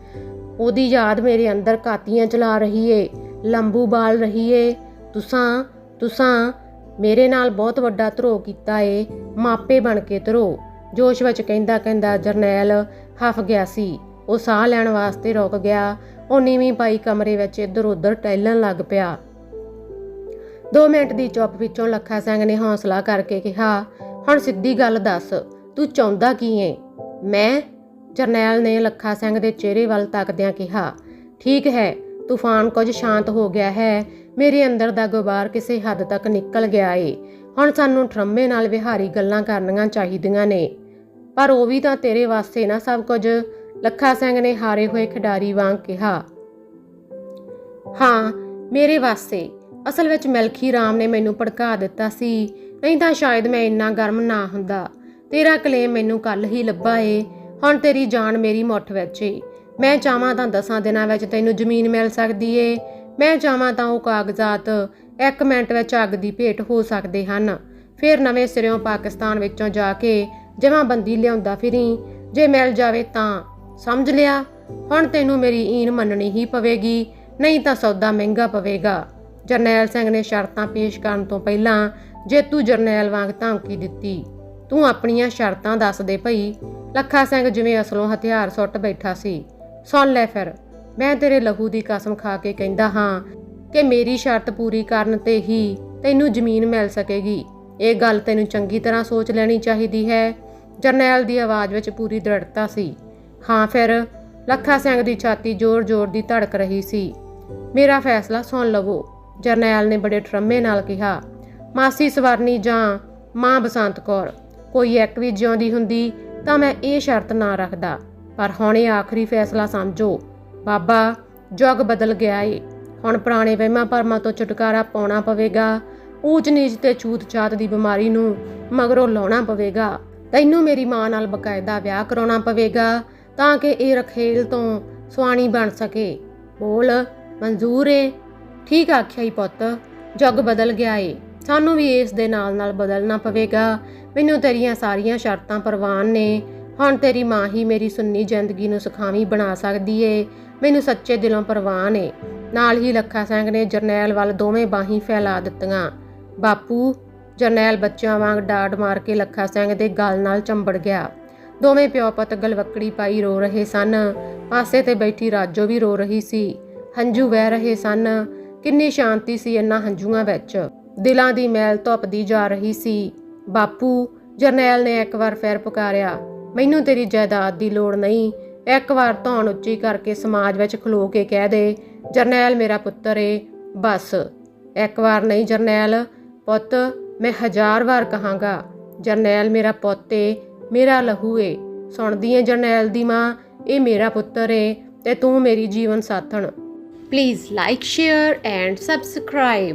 A: ਉਹਦੀ ਯਾਦ ਮੇਰੇ ਅੰਦਰ ਕਾਤੀਆਂ ਚਲਾ ਰਹੀ ਏ, ਲੰਬੂ ਬਾਲ ਰਹੀ ਏ। ਤੁਸਾਂ ਤੁਸਾਂ, ਮੇਰੇ ਨਾਲ ਬਹੁਤ ਵੱਡਾ ਧਰੋ ਕੀਤਾ ਏ, ਮਾਪੇ ਬਣ ਕੇ ਧਰੋ ਜੋਸ਼ ਵਿੱਚ ਕਹਿੰਦਾ ਕਹਿੰਦਾ ਜਰਨੈਲ ਹਫ ਗਿਆ ਸੀ। ਉਹ ਸਾਹ ਲੈਣ ਵਾਸਤੇ ਰੁਕ ਗਿਆ। ਉਹ ਨੀਵੀਂ ਪਾਈ ਕਮਰੇ ਵਿੱਚ ਇੱਧਰ ਉੱਧਰ ਟਹਿਲਣ ਲੱਗ ਪਿਆ। 2 ਮਿੰਟ ਦੀ ਚੁੱਪ ਵਿੱਚੋਂ ਲੱਖਾ ਸਿੰਘ ਨੇ ਹੌਸਲਾ ਕਰਕੇ ਕਿਹਾ ਹੁਣ ਸਿੱਧੀ ਗੱਲ ਦੱਸ, ਤੂੰ ਚਾਹੁੰਦਾ ਕੀ ਏ? ਮੈਂ ਜਰਨੈਲ ਨੇ ਲੱਖਾ ਸਿੰਘ ਦੇ ਚਿਹਰੇ ਵੱਲ ਤੱਕਦਿਆਂ ਕਿਹਾ, ਠੀਕ ਹੈ, ਤੂਫਾਨ ਕੁਝ ਸ਼ਾਂਤ ਹੋ ਗਿਆ ਹੈ, ਮੇਰੇ ਅੰਦਰ ਦਾ ਗੁਬਾਰ ਕਿਸੇ ਹੱਦ ਤੱਕ ਨਿਕਲ ਗਿਆ ਏ। ਹੁਣ ਸਾਨੂੰ ਠਰਮੇ ਨਾਲ ਵਿਹਾਰੀ ਗੱਲਾਂ ਕਰਨੀਆਂ ਚਾਹੀਦੀਆਂ ਨੇ। ਪਰ ਉਹ ਵੀ ਤਾਂ ਤੇਰੇ ਵਾਸਤੇ ਨਾ ਸਭ ਕੁਝ, ਲੱਖਾ ਸਿੰਘ ਨੇ ਹਾਰੇ ਹੋਏ ਖਿਡਾਰੀ ਵਾਂਗ ਕਿਹਾ। ਹਾਂ, ਮੇਰੇ ਵਾਸਤੇ। ਅਸਲ ਵਿੱਚ ਮਲਖੀ ਰਾਮ ਨੇ ਮੈਨੂੰ ਭੜਕਾ ਦਿੱਤਾ ਸੀ। ਨਹੀਂ ਤਾਂ ਸ਼ਾਇਦ ਮੈਂ ਇੰਨਾ ਗਰਮ ਨਾ ਹੁੰਦਾ। ਤੇਰਾ ਕਲੇਮ ਮੈਨੂੰ ਕੱਲ ਹੀ ਲੱਭਾ ਏ। ਹੁਣ ਤੇਰੀ ਜਾਨ ਮੇਰੀ ਮੁੱਠ ਵਿੱਚ ਏ। ਮੈਂ ਚਾਹਾਂ ਤਾਂ ਦਸਾਂ ਦਿਨਾਂ ਵਿੱਚ ਤੈਨੂੰ ਜ਼ਮੀਨ ਮਿਲ ਸਕਦੀ ਏ। ਮੈਂ ਚਾਹਾਂ ਤਾਂ ਉਹ ਕਾਗਜ਼ਾਤ ਇੱਕ ਮਿੰਟ ਵਿੱਚ ਅੱਗ ਦੀ ਭੇਟ ਹੋ ਸਕਦੇ ਹਨ। ਫਿਰ ਨਵੇਂ ਸਿਰਿਓਂ ਪਾਕਿਸਤਾਨ ਵਿੱਚੋਂ ਜਾ ਕੇ ਜਮਾਬੰਦੀ ਲਿਆਉਂਦਾ ਫਿਰੀ। ਜੇ ਮਿਲ ਜਾਵੇ ਤਾਂ, ਸਮਝ ਲਿਆ? ਹੁਣ ਤੈਨੂੰ ਮੇਰੀ ਈਨ ਮੰਨਣੀ ਹੀ ਪਵੇਗੀ, ਨਹੀਂ ਤਾਂ ਸੌਦਾ ਮਹਿੰਗਾ ਪਵੇਗਾ। ਜਰਨੈਲ ਸਿੰਘ ਨੇ ਸ਼ਰਤਾਂ ਪੇਸ਼ ਕਰਨ ਤੋਂ ਪਹਿਲਾਂ ਜੇ ਤੂੰ ਜਰਨੈਲ ਵਾਂਗ ਧਮਕੀ ਦਿੱਤੀ, ਤੂੰ ਆਪਣੀਆਂ ਸ਼ਰਤਾਂ ਦੱਸ ਦੇ ਭਈ ਲੱਖਾ ਸਿੰਘ ਜਿਵੇਂ ਅਸਲੋਂ ਹਥਿਆਰ ਸੁੱਟ ਬੈਠਾ ਸੀ। ਸੁਣ ਲੈ ਫਿਰ, ਮੈਂ ਤੇਰੇ ਲਹੂ ਦੀ ਕਸਮ ਖਾ ਕੇ ਕਹਿੰਦਾ ਹਾਂ ਕਿ ਮੇਰੀ ਸ਼ਰਤ ਪੂਰੀ ਕਰਨ ਤੇ ਹੀ ਤੈਨੂੰ ਜ਼ਮੀਨ ਮਿਲ ਸਕੇਗੀ। ਇਹ ਗੱਲ ਤੈਨੂੰ ਚੰਗੀ ਤਰ੍ਹਾਂ ਸੋਚ ਲੈਣੀ ਚਾਹੀਦੀ ਹੈ। ਜਰਨੈਲ ਦੀ ਆਵਾਜ਼ ਵਿੱਚ ਪੂਰੀ ਦ੍ਰਿੜਤਾ ਸੀ। ਹਾਂ ਫਿਰ, ਲੱਖਾ ਸਿੰਘ ਦੀ ਛਾਤੀ ਜ਼ੋਰ-ਜ਼ੋਰ ਦੀ ਧੜਕ ਰਹੀ ਸੀ। ਮੇਰਾ ਫੈਸਲਾ ਸੁਣ ਲਵੋ, ਜਰਨੈਲ ਨੇ ਬੜੇ ਠਰਮੇ ਨਾਲ ਕਿਹਾ। ਮਾਸੀ ਸਵਰਨੀ ਜਾਂ ਮਾਂ ਬਸੰਤ ਕੌਰ। ਕੋਈ ਇੱਕ ਵੀ ਜਿਉਂਦੀ ਹੁੰਦੀ ਤਾਂ ਮੈਂ ਇਹ ਸ਼ਰਤ ਨਾ ਰੱਖਦਾ। ਪਰ ਹੁਣ ਇਹ ਆਖਰੀ ਫੈਸਲਾ ਸਮਝੋ। ਬਾਬਾ, ਜੁਗ ਬਦਲ ਗਿਆ ਏ। ਹੁਣ ਪੁਰਾਣੇ ਵਹਿਮਾਂ ਭਰਮਾਂ ਤੋਂ ਛੁਟਕਾਰਾ ਪਾਉਣਾ ਪਵੇਗਾ। ਊਚ ਨੀਚ ਤੇ ਛੂਤ ਛਾਤ ਦੀ ਬਿਮਾਰੀ ਨੂੰ ਮਗਰੋਂ ਲਾਉਣਾ ਪਵੇਗਾ। ਤੈਨੂੰ ਮੇਰੀ ਮਾਂ ਨਾਲ ਬਕਾਇਦਾ ਵਿਆਹ ਕਰਾਉਣਾ ਪਵੇਗਾ ਤਾਂ ਕਿ ਇਹ ਰਖੇਲ ਤੋਂ ਸੁਆਣੀ ਬਣ ਸਕੇ। ਬੋਲ, ਮਨਜ਼ੂਰ ਏ। ਠੀਕ ਆਖਿਆ ਹੀ ਪੁੱਤ, ਜੱਗ ਬਦਲ ਗਿਆ ਏ। ਸਾਨੂੰ ਵੀ ਇਸ ਦੇ ਨਾਲ ਨਾਲ ਬਦਲਣਾ ਪਵੇਗਾ। ਮੈਨੂੰ ਤੇਰੀਆਂ ਸਾਰੀਆਂ ਸ਼ਰਤਾਂ ਪ੍ਰਵਾਨ ਨੇ। ਹੁਣ ਤੇਰੀ ਮਾਂ ਹੀ ਮੇਰੀ ਸੁੰਨੀ ਜ਼ਿੰਦਗੀ ਨੂੰ ਸੁਖਾਵੀਂ ਬਣਾ ਸਕਦੀ ਏ। ਮੈਨੂੰ ਸੱਚੇ ਦਿਲੋਂ ਪ੍ਰਵਾਨ ਏ। ਨਾਲ ਹੀ ਲੱਖਾ ਸਿੰਘ ਨੇ ਜਰਨੈਲ ਵੱਲ ਦੋਵੇਂ ਬਾਹੀਂ ਫੈਲਾ ਦਿੱਤੀਆਂ। ਬਾਪੂ, ਜਰਨੈਲ ਬੱਚਿਆਂ ਵਾਂਗ ਡਾਡ ਮਾਰ ਕੇ ਲੱਖਾ ਸਿੰਘ ਦੇ ਗਲ ਨਾਲ ਚੰਬੜ ਗਿਆ। ਦੋਵੇਂ ਪਿਓ ਪੁੱਤ ਗਲਵੱਕੜੀ ਪਾਈ ਰੋ ਰਹੇ ਸਨ। ਪਾਸੇ ਤੇ ਬੈਠੀ ਰਾਜੋ ਵੀ ਰੋ ਰਹੀ ਸੀ। ਹੰਝੂ ਵਹਿ ਰਹੇ ਸਨ। ਕਿੰਨੀ ਸ਼ਾਂਤੀ ਸੀ ਇਹਨਾਂ ਹੰਝੂਆਂ ਵਿੱਚ। ਦਿਲਾਂ ਦੀ ਮੈਲ ਧੁੱਪਦੀ ਜਾ ਰਹੀ ਸੀ। ਬਾਪੂ, ਜਰਨੈਲ ਨੇ ਇੱਕ ਵਾਰ ਫੇਰ ਪੁਕਾਰਿਆ, ਮੈਨੂੰ ਤੇਰੀ ਜਾਇਦਾਦ ਦੀ ਲੋੜ ਨਹੀਂ। ਇੱਕ ਵਾਰ ਧੌਣ ਉੱਚੀ ਕਰਕੇ ਸਮਾਜ ਵਿੱਚ ਖਲੋ ਕੇ ਕਹਿ ਦੇ, ਜਰਨੈਲ ਮੇਰਾ ਪੁੱਤਰ ਏ, ਬਸ। ਇੱਕ ਵਾਰ ਨਹੀਂ ਜਰਨੈਲ, ਪੁੱਤ, ਮੈਂ ਹਜ਼ਾਰ ਵਾਰ ਕਹਾਂਗਾ, ਜਰਨੈਲ ਮੇਰਾ ਪੁੱਤ ਏ, ਮੇਰਾ ਲਹੂ ਏ। ਸੁਣਦੀ ਏ ਜਰਨੈਲ ਦੀ ਮਾਂ, ਇਹ ਮੇਰਾ ਪੁੱਤਰ ਏ ਤੇ ਤੂੰ ਮੇਰੀ ਜੀਵਨ ਸਾਥਣ। Please like share and subscribe